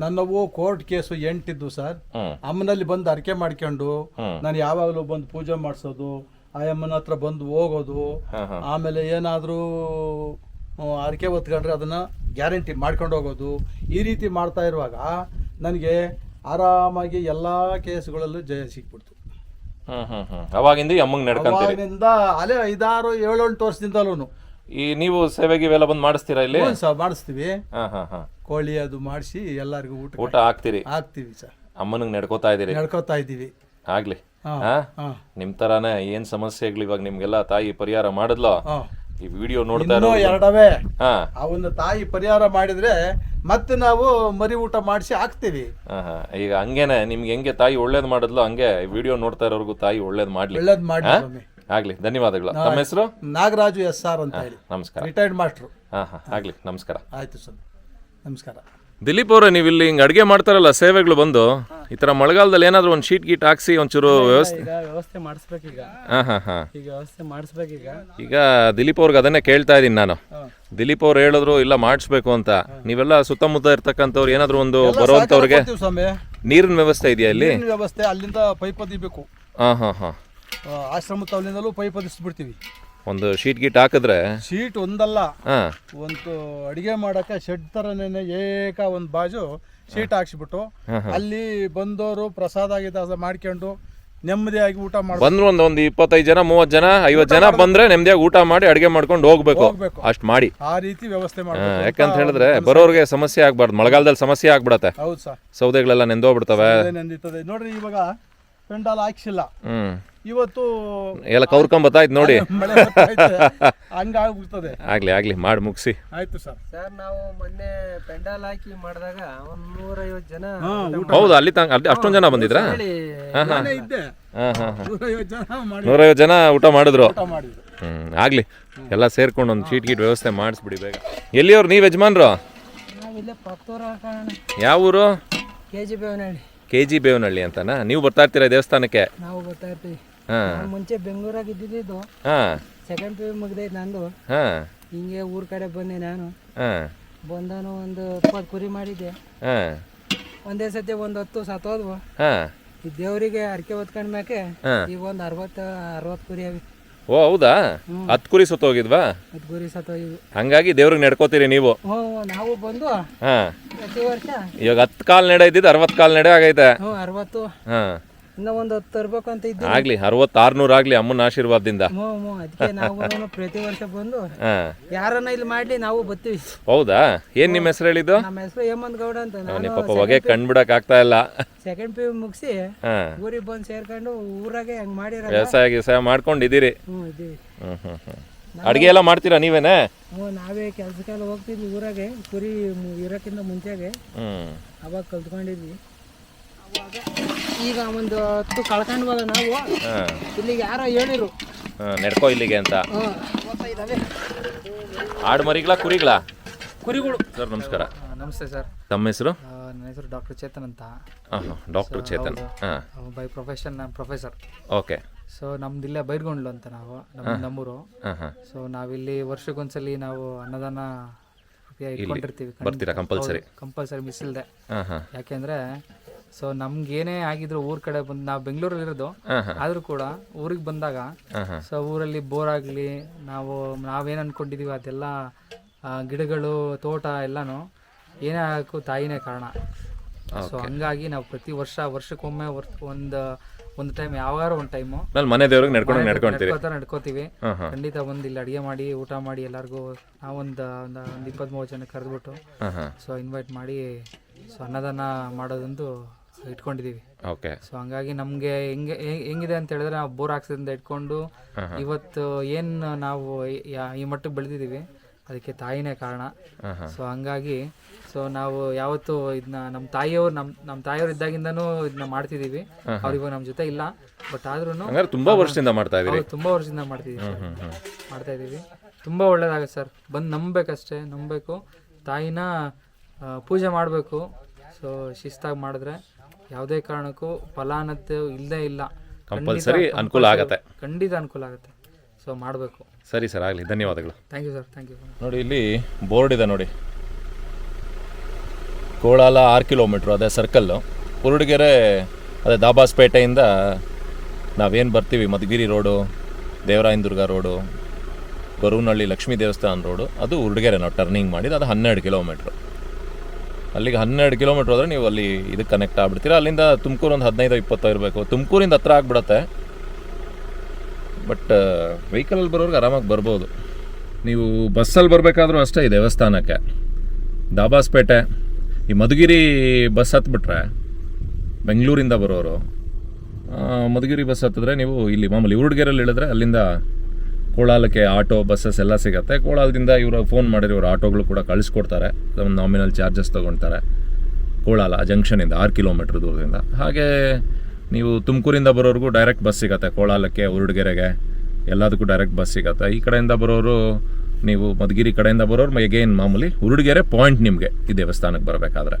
ನನ್ನವು ಕೋರ್ಟ್ ಕೇಸು ಎಂಟಿದ್ದು ಸರ್. ಅಮ್ಮನಲ್ಲಿ ಬಂದು ಅರಕೆ ಮಾಡ್ಕೊಂಡು ನಾನು ಯಾವಾಗಲೂ ಬಂದು ಪೂಜೆ ಮಾಡಿಸೋದು ಆ ಅಮ್ಮನ ಹತ್ರ ಬಂದು ಹೋಗೋದು. ಆಮೇಲೆ ಏನಾದರೂ ಅರಕೆ ಹೊತ್ಕೊಂಡ್ರೆ ಅದನ್ನ ಗ್ಯಾರಂಟಿ ಮಾಡ್ಕೊಂಡು ಹೋಗೋದು ಈ ರೀತಿ ಮಾಡ್ತಾ ಇರುವಾಗ ನನಗೆ ಆರಾಮಾಗಿ ಎಲ್ಲ ಕೇಸ್ಗಳಲ್ಲೂ ಜಯ ಸಿಕ್ಬಿಡ್ತು. ಹ್ಮ್ ಹ್ಮ್ ಹ್ಮ್. ಅವಾಗಿಂದ ಅಮ್ಮಂಗ್ ನಡ್ಕಂತೀರಿ. ಅವಾಗಿನಿಂದ ಅಲ್ಲೇ ಐದಾರು ಏಳೆಂಟು ವರ್ಷದಿಂದಲೂ ಈ ನೀವು ಸೇವೆಗೆ ಇವೆಲ್ಲ ಬಂದು ಮಾಡಿಸ್ತೀರಾ ಇಲ್ಲಿ? ಸಹ ಮಾಡಿಸ್ತೀವಿ. ಕೋಳಿ ಅದು ಮಾಡಿಸಿ ಎಲ್ಲರಿಗೂ ಊಟ ಊಟ ಹಾಕ್ತೀರಿ. ಹಾಕ್ತೀವಿ ಸರ್. ಅಮ್ಮನಿಗೆ ನಡ್ಕೋತಾ ಇದ್ದೀರಿ ನಡ್ಕೋತಾ ಇದ್ದೀವಿ. ಆಗ್ಲಿ. ನಿಮ್ ತರಾನೇ ಏನ್ ಸಮಸ್ಯೆಗಳು ಇವಾಗ ನಿಮ್ಗೆಲ್ಲ ತಾಯಿ ಪರಿಹಾರ ಮಾಡಿದ್ಲೋ? ಈ ವಿಡಿಯೋ ನೋಡ್ತಾ ಇರೋ ಎರಡವೇ. ಅವನ್ನ ತಾಯಿ ಪರಿಹಾರ ಮಾಡಿದ್ರೆ ಮತ್ತೆ ನಾವು ಮರಿ ಊಟ ಮಾಡಿಸಿ ಹಾಕ್ತೀವಿ. ಈಗ ಹಂಗೇನೆ ನಿಮ್ಗೆ ಹೆಂಗೆ ತಾಯಿ ಒಳ್ಳೇದ್ ಮಾಡಿದ್ಲು ಹಂಗೆ ವಿಡಿಯೋ ನೋಡ್ತಾ ಇರೋರ್ಗು ತಾಯಿ ಒಳ್ಳೇದ್ ಮಾಡ್ಲಿ. ಒಳ್ಳೇದ್ ಮಾಡಿ? ಆಗ್ಲಿ ಧನ್ಯವಾದಗಳು. ತಮ್ಮ ಹೆಸರು? ನಾಗರಾಜು ಎಸ್ ಆರ್ ಅಂತ ಹೇಳಿ. ನಮಸ್ಕಾರ. ರಿಟೈರ್ಡ್ ಮಾಸ್ಟ್ರು ಹಾ ಹಾ. ಆಗ್ಲಿ ನಮಸ್ಕಾರ. ಆಯ್ತು ಸರ್ ನಮಸ್ಕಾರ. ದಿಲೀಪ್ ಅವರೇ ನೀವು ಇಲ್ಲಿ ಹಿಂಗೆ ಅಡುಗೆ ಮಾಡ್ತಾರಲ್ಲ ಸೇವೆಗಳು ಬಂದು ಈ ಥರ ಮಳೆಗಾಲದಲ್ಲಿ ಏನಾದರೂ ಒಂದು ಶೀಟ್ ಗೀಟ್ ಹಾಕ್ಸಿ ಒಂಚೂರು ವ್ಯವಸ್ಥೆ ಈಗ ವ್ಯವಸ್ಥೆ ಮಾಡಿಸ್ಬೇಕೀಗ. ಹಾಂ ಹಾಂ ಹಾಂ. ಈಗ ವ್ಯವಸ್ಥೆ ಮಾಡಿಸ್ಬೇಕೀಗ. ಈಗ ದಿಲೀಪ್ ಅವ್ರಿಗೆ ಅದನ್ನೇ ಕೇಳ್ತಾ ಇದ್ದೀನಿ ನಾನು. ದಿಲೀಪ್ ಅವ್ರು ಹೇಳಿದ್ರು ಇಲ್ಲ ಮಾಡಿಸ್ಬೇಕು ಅಂತ. ನೀವೆಲ್ಲ ಸುತ್ತಮುತ್ತ ಇರ್ತಕ್ಕಂಥವ್ರು ಏನಾದರೂ ಒಂದು ಬರುವಂಥವ್ರಿಗೆ ಕೊಡ್ತೀವಿ ಸ್ವಾಮಿ. ನೀರಿನ ವ್ಯವಸ್ಥೆ ಇದೆಯಾ ಇಲ್ಲಿ? ನೀರಿನ ವ್ಯವಸ್ಥೆ ಅಲ್ಲಿಂದ ಪೈಪ್ ಒದಿಬೇಕು ಹಾಂ ಹಾಂ ಹಾಂ. ಆ, ಆಶ್ರಮ ತವಲಿಂದಲೂ ಪೈಪ್ ಒದಿಸ್ಬಿಡ್ತೀವಿ ಒಂದು ಶೀಟ್ ಗೀಟ್ ಹಾಕಿದ್ರೆ ಶೀಟ್ ಒಂದಲ್ಲ. ಹಾಂ. ಒಂದು ಅಡಿಗೆ ಮಾಡಕ್ಕೆ ಶೆಡ್ ತರನೇ ಏಕ ಒಂದು ಬಾಜು ಶೀಟ್ ಹಾಕ್ಸ್ಬಿಟ್ಟು ಅಲ್ಲಿ ಬಂದವರು ಪ್ರಸಾದ ಗಿದಾಸ ಮಾಡ್ಕೊಂಡು ನೆಮ್ಮದಿಯಾಗಿ ಊಟ ಮಾಡಿ ಬಂದ್ರು ಒಂದು ಒಂದು ಇಪ್ಪತ್ತೈದು ಜನ ಮೂವತ್ತು ಜನ ಐವತ್ತು ಜನ ಬಂದ್ರೆ ನೆಮ್ಮದಿಯಾಗಿ ಊಟ ಮಾಡಿ ಅಡಿಗೆ ಮಾಡ್ಕೊಂಡು ಹೋಗ್ಬೇಕು. ಹೋಗ್ಬೇಕು. ಅಷ್ಟು ಮಾಡಿ. ಆ ರೀತಿ ವ್ಯವಸ್ಥೆ ಮಾಡಿ ಯಾಕಂತ ಹೇಳಿದ್ರೆ ಬರೋರಿಗೆ ಸಮಸ್ಯೆ ಆಗ್ಬಾರ್ದು. ಮಳೆಗಾಲದಲ್ಲಿ ಸಮಸ್ಯೆ ಆಗ್ಬಿಡತ್ತೆ. ಹೌದು ಸರ್. ಸೌದೆಗಳೆಲ್ಲ ನೆಂದೋಗ್ಬಿಡ್ತವೆ. ನೋಡ್ರಿ ಇವಾಗ ಪೆಂಡಾಲ್ ಹಾಕ್ಸಿಲ್ಲ. ಹ್ಮ್. ಇವತ್ತು ಎಲ್ಲ ಕೌರ್ಕೊಂಬತ್ತಾಯ್ತು ನೋಡಿ. (laughs) ಮಳೆ ಬರ್ತಾ ಐತೆ. ಹಂಗಾಗ್ಬಿಡ್ತದೆ ಆಗ್ಲಿ ಆಗ್ಲಿ ಮಾಡಿ ಮುಗಿಸಿ. ಆಯ್ತು ಸರ್. ಸರ್ ನಾವು ಮೊನ್ನೆ ಪೆಂಡಾಲ್ ಹಾಕಿ ಮಾಡಿದಾಗ ಒಂದ್ ನೂರೈವತ್ತು ಜನ ಹೌದು ಅಲ್ಲಿ ತಂಗ ಅಲ್ಲಿ ಅಷ್ಟೊಂದು ಜನ ಬಂದಿದ್ರಾ? ಹೇಳಿ ಹಾ ಹಾ. ನಾನೇ ಇದ್ದೆ. ಹಾ ಹಾ ಹಾ. ನೂರೈವತ್ತು ಜನ ಮಾಡಿ ನೂರೈವತ್ತು ಜನ ಊಟ ಮಾಡಿದ್ರು. ಊಟ ಮಾಡಿದ್ರು. ಹ್ಮ್ ಆಗ್ಲಿ. ಎಲ್ಲ ಸೇರ್ಕೊಂಡು ಒಂದು ಚೀಟ್ ಗೀಟ್ ವ್ಯವಸ್ಥೆ ಮಾಡಿಸ್ಬಿಡಿ ಬೇಗ. ಎಲ್ಲಿಯವ್ರು ನೀವು ಯಜಮಾನ್ರು? ನಾವಿಲ್ಲೇ ಪತ್ತೂರ ಯಾವ ಊರು K G Bevanahalli K G Bevanahalli ಅಂತನಾ? ನೀವು ಬರ್ತಾ ಇರ್ತೀರಾ ದೇವಸ್ಥಾನಕ್ಕೆ? ನಾವು ಬರ್ತಾ ಇರ್ತೀವಿ. ಹಾಂ. ನಾನು ಮುಂಚೆ ಬೆಂಗಳೂರಾಗ ಇದ್ದಿದ್ದು ಹಾಂ. ಸೆಕೆಂಡ್ ಪಿ ಯು ಮುಗ್ದೈತೆ ನಂದು. ಹಾಂ. ಹಿಂಗೆ ಊರ್ ಕಡೆ ಬಂದೆ ನಾನು. ಹಾಂ. ಬಂದಾನು ಒಂದು ಇಪ್ಪತ್ತು ಕುರಿ ಮಾಡಿದ್ದೆ. ಹಾಂ. ಒಂದೇ ಸತಿ ಒಂದು ಹತ್ತು ಸತ್ತೋದ್ವು. ಹಾಂ. ಈ ದೇವರಿಗೆ ಅರ್ಕೆ ಹೊತ್ಕೊಂಡ್ ಮ್ಯಾಕೆ ಹಾಂ. ಈಗ ಒಂದು ಅರವತ್ತು ಅರವತ್ತು ಕುರಿ ಅವಿ ಓ ಹೌದಾ? ಹತ್ತು ಕುರಿ ಸತ್ತೋಗಿದ್ವಾ ಅದ್ ಸತ್ತೋಗಿದ್ವು ಹಂಗಾಗಿ ದೇವ್ರಿಗೆ ನಡ್ಕೋತೀರಿ ನೀವು. ಹ್ಞೂ ನಾವು ಬಂದು ಹಾಂ. ಪ್ರತಿ ವರ್ಷ ಇವಾಗ ಹತ್ತು ಕಾಲ್ ನಡೆ ಇದ್ದಿದ್ದು ಅರವತ್ತು ಕಾಲ್ ನಡೆ ಆಗೈತೆ. ಹ್ಞೂ ಅರವತ್ತು. ಹಾಂ. ಇನ್ನೂ ಒಂದು ಹತ್ತು ತರ್ಬೇಕು ಅಂತ ಇದ್ದೆ ಆಗ್ಲಿ ಅರವತ್ತು ಆರ್ನೂರು ಆಗ್ಲಿ ಅಮ್ಮನ ಆಶೀರ್ವಾದದಿಂದ. ಹ್ಞೂ ಹ್ಞೂ ಅದಕ್ಕೆ ನಾವು ಪ್ರತಿ ವರ್ಷ ಬಂದು ಯಾರನ್ನ ಇಲ್ಲಿ ಮಾಡ್ಲಿ ನಾವು ಬರ್ತೀವಿ ಹೌದಾ? ಏನ್ ನಿಮ್ಮ ಹೆಸರು ಹೇಳಿದ್ದು? ನಮ್ಮ ಹೆಸರು ಹೇಮಂತ್ ಗೌಡ ಅಂತ. ನಾನು ಪಾಪ ಹೊಗೆ ಕಂಡ್ಬಿಡಕ್ ಆಗ್ತಾ ಇಲ್ಲ. ಸೆಕೆಂಡ್ ಪಿ ಮುಗಿಸಿ ಊರಿಗೆ ಬಂದು ಸೇರ್ಕೊಂಡು ಊರಾಗೆ ಹಂಗ್ ಮಾಡಿರಲ್ಲ? ವ್ಯವಸಾಯ ಗಿವಸಾಯ ಮಾಡ್ಕೊಂಡಿದ್ದೀರಿ. ಹ್ಮ್ ಹ್ಮ್ ಹ್ಮ್ ಅಡುಗೆ ಎಲ್ಲ ಮಾಡ್ತೀರಾ ನೀವೇನೆ? ನಾವೇ ಕೆಲ್ಸಕ್ಕೆಲ್ಲ ಹೋಗ್ತಿದ್ವಿ ಊರಾಗೆ. ಕುರಿ ಮು- ಇರೋಕ್ಕಿಂತ ಮುಂಚೆಗೆ. ಹ್ಮ್. ಅವಾಗ ಕಲ್ತ್ಕೊಂಡಿದ್ವಿ. ಅವಾಗ ಈಗ ಒಂದು ಹತ್ತು ಕಳ್ಕೊಂಡ್ವಲ್ಲ ನಾವು ಇಲ್ಲಿ ಇಲ್ಲಿಗೆ ಯಾರೋ ಹೇಳಿರು. ನಡ್ಕೋ ಇಲ್ಲಿಗೆ ಅಂತ. ಆಡು ಮರಿಗಳ ಕುರಿಗಳ ಕುರಿಗಳು. ಸರ್ ನಮಸ್ಕಾರ. ನಮಸ್ತೆ ಸರ್. ತಮ್ಮ ಹೆಸರು? ನನ್ನ ಹೆಸರು ಡಾಕ್ಟರ್ ಚೇತನ್ ಅಂತ. ಡಾಕ್ಟರ್ ಚೇತನ್. ಬೈ ಪ್ರೊಫೆಷನ್ ನಾನು ಪ್ರೊಫೆಸರ್ ಓಕೆ. ಸೊ ನಮ್ದು ಇಲ್ಲೇ ಬೈರ್ಗೊಂಡ್ಲು ಅಂತ ನಾವು ನಮ್ಮ ನಮ್ಮೂರು. ಸೊ ನಾವಿಲ್ಲಿ ವರ್ಷಕ್ಕೊಂದ್ಸಲಿ ನಾವು ಅನ್ನದಾನ ಇಟ್ಕೊಂಡಿರ್ತೀವಿ. ಬರ್ತೀರಾ ಕಂಪಲ್ಸರಿ ಕಂಪಲ್ಸರಿ ಮಿಸ್ ಇಲ್ಲದೆ ಹಾಂ ಹಾಂ. ಯಾಕೆಂದ್ರೆ ಸೊ ನಮ್ಗೇನೇ ಏನೇ ಆಗಿದ್ರು ಊರ್ ಕಡೆ ಬಂದು ನಾವು ಬೆಂಗಳೂರಲ್ಲಿ ಇರೋದು ಹಾಂ ಹಾಂ. ಆದ್ರೂ ಕೂಡ ಊರಿಗೆ ಬಂದಾಗ ಸೊ ಊರಲ್ಲಿ ಬೋರ್ ಆಗಲಿ ನಾವು ನಾವೇನು ಅನ್ಕೊಂಡಿದೀವಿ ಅದೆಲ್ಲ ಗಿಡಗಳು ತೋಟ ಎಲ್ಲಾನು ಏನೇ ಆಗಕ್ಕೂ ತಾಯಿನೇ ಕಾರಣ. ಸೊ ಹಂಗಾಗಿ ನಾವು ಪ್ರತಿ ವರ್ಷ ವರ್ಷಕ್ಕೊಮ್ಮೆ ವರ್ ಒಂದು ಒಂದು ಟೈಮ್ ಯಾವಾಗಾರ ಒಂದು ಟೈಮು ಮನೆ ದೇವ್ರಿಗೆ ನಡ್ಕೊಂಡು ನಡ್ಕೋತೀವಿ. ಖಂಡಿತ ಬಂದು ಇಲ್ಲಿ ಅಡುಗೆ ಮಾಡಿ ಊಟ ಮಾಡಿ ಎಲ್ಲರಿಗೂ ನಾವೊಂದು ಒಂದು ಒಂದು ಇಪ್ಪತ್ತ್ಮೂರು ಜನ ಕರೆದ್ಬಿಟ್ಟು ಸೊ ಇನ್ವೈಟ್ ಮಾಡಿ ಸೊ ಅನ್ನದಾನ ಮಾಡೋದೊಂದು ಇಟ್ಕೊಂಡಿದ್ದೀವಿ ಓಕೆ ಸೊ ಹಂಗಾಗಿ ನಮಗೆ ಹೆಂಗೆ ಹೆ- ಹೆಂಗಿದೆ ಅಂತ ಹೇಳಿದ್ರೆ ನಾವು ಬೋರ್ ಹಾಕ್ಸಿದ್ರಿಂದ ಇಟ್ಕೊಂಡು ಇವತ್ತು ಏನು ನಾವು ಯಾ- ಈ ಮಟ್ಟಕ್ಕೆ ಬೆಳೆದಿದ್ದೀವಿ ಅದಕ್ಕೆ ತಾಯಿನೇ ಕಾರಣ. ಸೊ ಹಂಗಾಗಿ ಸೊ ನಾವು ಯಾವತ್ತು ಇದನ್ನ ನಮ್ಮ ತಾಯಿಯವ್ರು ನಮ್ಮ ನಮ್ಮ ತಾಯಿಯವ್ರು ಇದ್ದಾಗಿಂದನೂ ಇದನ್ನ ಮಾಡ್ತಿದ್ದೀವಿ. ಅವ್ರು ಇವಾಗ ನಮ್ಮ ಜೊತೆ ಇಲ್ಲ. ಬಟ್ ಆದ್ರೂ ಹಂಗಾರೆ ತುಂಬಾ ವರ್ಷದಿಂದ ಮಾಡ್ತಾ ಇದ್ದೀರಿ. ತುಂಬಾ ವರ್ಷದಿಂದ ಮಾಡ್ತಿದೀವಿ ಸರ್ ಹ್ಮ್ ಹ್ಮ್. ಮಾಡ್ತಾ ಇದ್ದೀವಿ. ತುಂಬಾ ಒಳ್ಳೇದಾಗುತ್ತೆ ಸರ್ ಬಂದು ನಂಬಬೇಕಷ್ಟೇ ನಂಬಬೇಕು. ತಾಯಿನ ಆ, ಪೂಜೆ ಮಾಡಬೇಕು. ಸೊ ಶಿಸ್ತಾಗಿ ಮಾಡಿದ್ರೆ ಯಾವುದೇ ಕಾರಣಕ್ಕೂ ಫಲಾನತೆ ಇಲ್ಲದೇ ಇಲ್ಲ. ಕಂಪಲ್ಸರಿ ಅನುಕೂಲ ಆಗುತ್ತೆ. ಖಂಡಿತ ಅನುಕೂಲ ಆಗುತ್ತೆ. ಸೊ ಮಾಡಬೇಕು. ಸರಿ ಸರ್ ಆಗಲಿ. ಧನ್ಯವಾದಗಳು. Thank you sir thank you ನೋಡಿ ಇಲ್ಲಿ ಬೋರ್ಡ್ ಇದೆ ನೋಡಿ. ಕೋಳಾಲ ಆರು ಕಿಲೋಮೀಟ್ರು ಅದೇ ಸರ್ಕಲ್ಲು ಕುರುಡುಗೆರೆ ಅದೇ ದಾಬಾಸ್ಪೇಟೆಯಿಂದ ನಾವೇನು ಬರ್ತೀವಿ? ಮಧುಗಿರಿ ರೋಡು ದೇವರಾಯನದುರ್ಗ ರೋಡು ಗೊರವನಹಳ್ಳಿ ಲಕ್ಷ್ಮೀ ದೇವಸ್ಥಾನ ರೋಡು ಅದು ಉರುಡುಗೆರೆ ನಾವು ಟರ್ನಿಂಗ್ ಮಾಡಿದ್ದು ಅದು ಹನ್ನೆರಡು ಕಿಲೋಮೀಟ್ರು. ಅಲ್ಲಿಗೆ ಹನ್ನೆರಡು ಕಿಲೋಮೀಟ್ರ್ ಹೋದರೆ ನೀವು ಅಲ್ಲಿ ಇದಕ್ಕೆ ಕನೆಕ್ಟ್ ಆಗ್ಬಿಡ್ತೀರ. ಅಲ್ಲಿಂದ ತುಮಕೂರು ಒಂದು ಹದಿನೈದು ಇಪ್ಪತ್ತು ಇರಬೇಕು. ತುಮಕೂರಿಂದ ಹತ್ರ ಆಗ್ಬಿಡತ್ತೆ. ಬಟ್ ವೆಹಿಕಲಲ್ಲಿ ಬರೋರ್ಗೆ ಆರಾಮಾಗಿ ಬರ್ಬೋದು. ನೀವು ಬಸ್ಸಲ್ಲಿ ಬರಬೇಕಾದ್ರೂ ಅಷ್ಟೇ ಈ ದೇವಸ್ಥಾನಕ್ಕೆ. ದಾಬಾಸ್ಪೇಟೆ. ಈ ಮಧುಗಿರಿ ಬಸ್ ಹತ್ಬಿಟ್ರೆ, ಬೆಂಗಳೂರಿಂದ ಬರೋರು ಮಧುಗಿರಿ ಬಸ್ ಹತ್ತಿದ್ರೆ ನೀವು ಇಲ್ಲಿ ಮಾಮೂಲಿ ಉರುಡ್ಗೆರೆಯಲ್ಲಿ ಇಳಿದ್ರೆ ಅಲ್ಲಿಂದ ಕೋಳಾಲಕ್ಕೆ ಆಟೋ ಬಸ್ಸಸ್ ಎಲ್ಲ ಸಿಗುತ್ತೆ. ಕೋಳಾಲದಿಂದ ಇವರು ಫೋನ್ ಮಾಡಿದ್ರೆ ಇವರು ಆಟೋಗಳು ಕೂಡ ಕಳಿಸ್ಕೊಡ್ತಾರೆ. ಒಂದು ನಾಮಿನಲ್ ಚಾರ್ಜಸ್ ತೊಗೊಳ್ತಾರೆ ಕೋಳಾಲ ಜಂಕ್ಷನಿಂದ ಆರು ಕಿಲೋಮೀಟ್ರ್ ದೂರದಿಂದ. ಹಾಗೆ ನೀವು ತುಮಕೂರಿಂದ ಬರೋರಿಗೂ ಡೈರೆಕ್ಟ್ ಬಸ್ ಸಿಗತ್ತೆ ಕೋಳಾಲಕ್ಕೆ ಉರುಡ್ಗೆರೆಗೆ. ಎಲ್ಲದಕ್ಕೂ ಡೈರೆಕ್ಟ್ ಬಸ್ ಸಿಗತ್ತೆ. ಈ ಕಡೆಯಿಂದ ಬರೋರು, ನೀವು ಮಧುಗಿರಿ ಕಡೆಯಿಂದ ಬರೋರು ಎಗೇನ್ ಮಾಮೂಲಿ ಉರುಡ್ಗೆರೆ ಪಾಯಿಂಟ್ ನಿಮಗೆ ಈ ದೇವಸ್ಥಾನಕ್ಕೆ ಬರಬೇಕಾದ್ರೆ.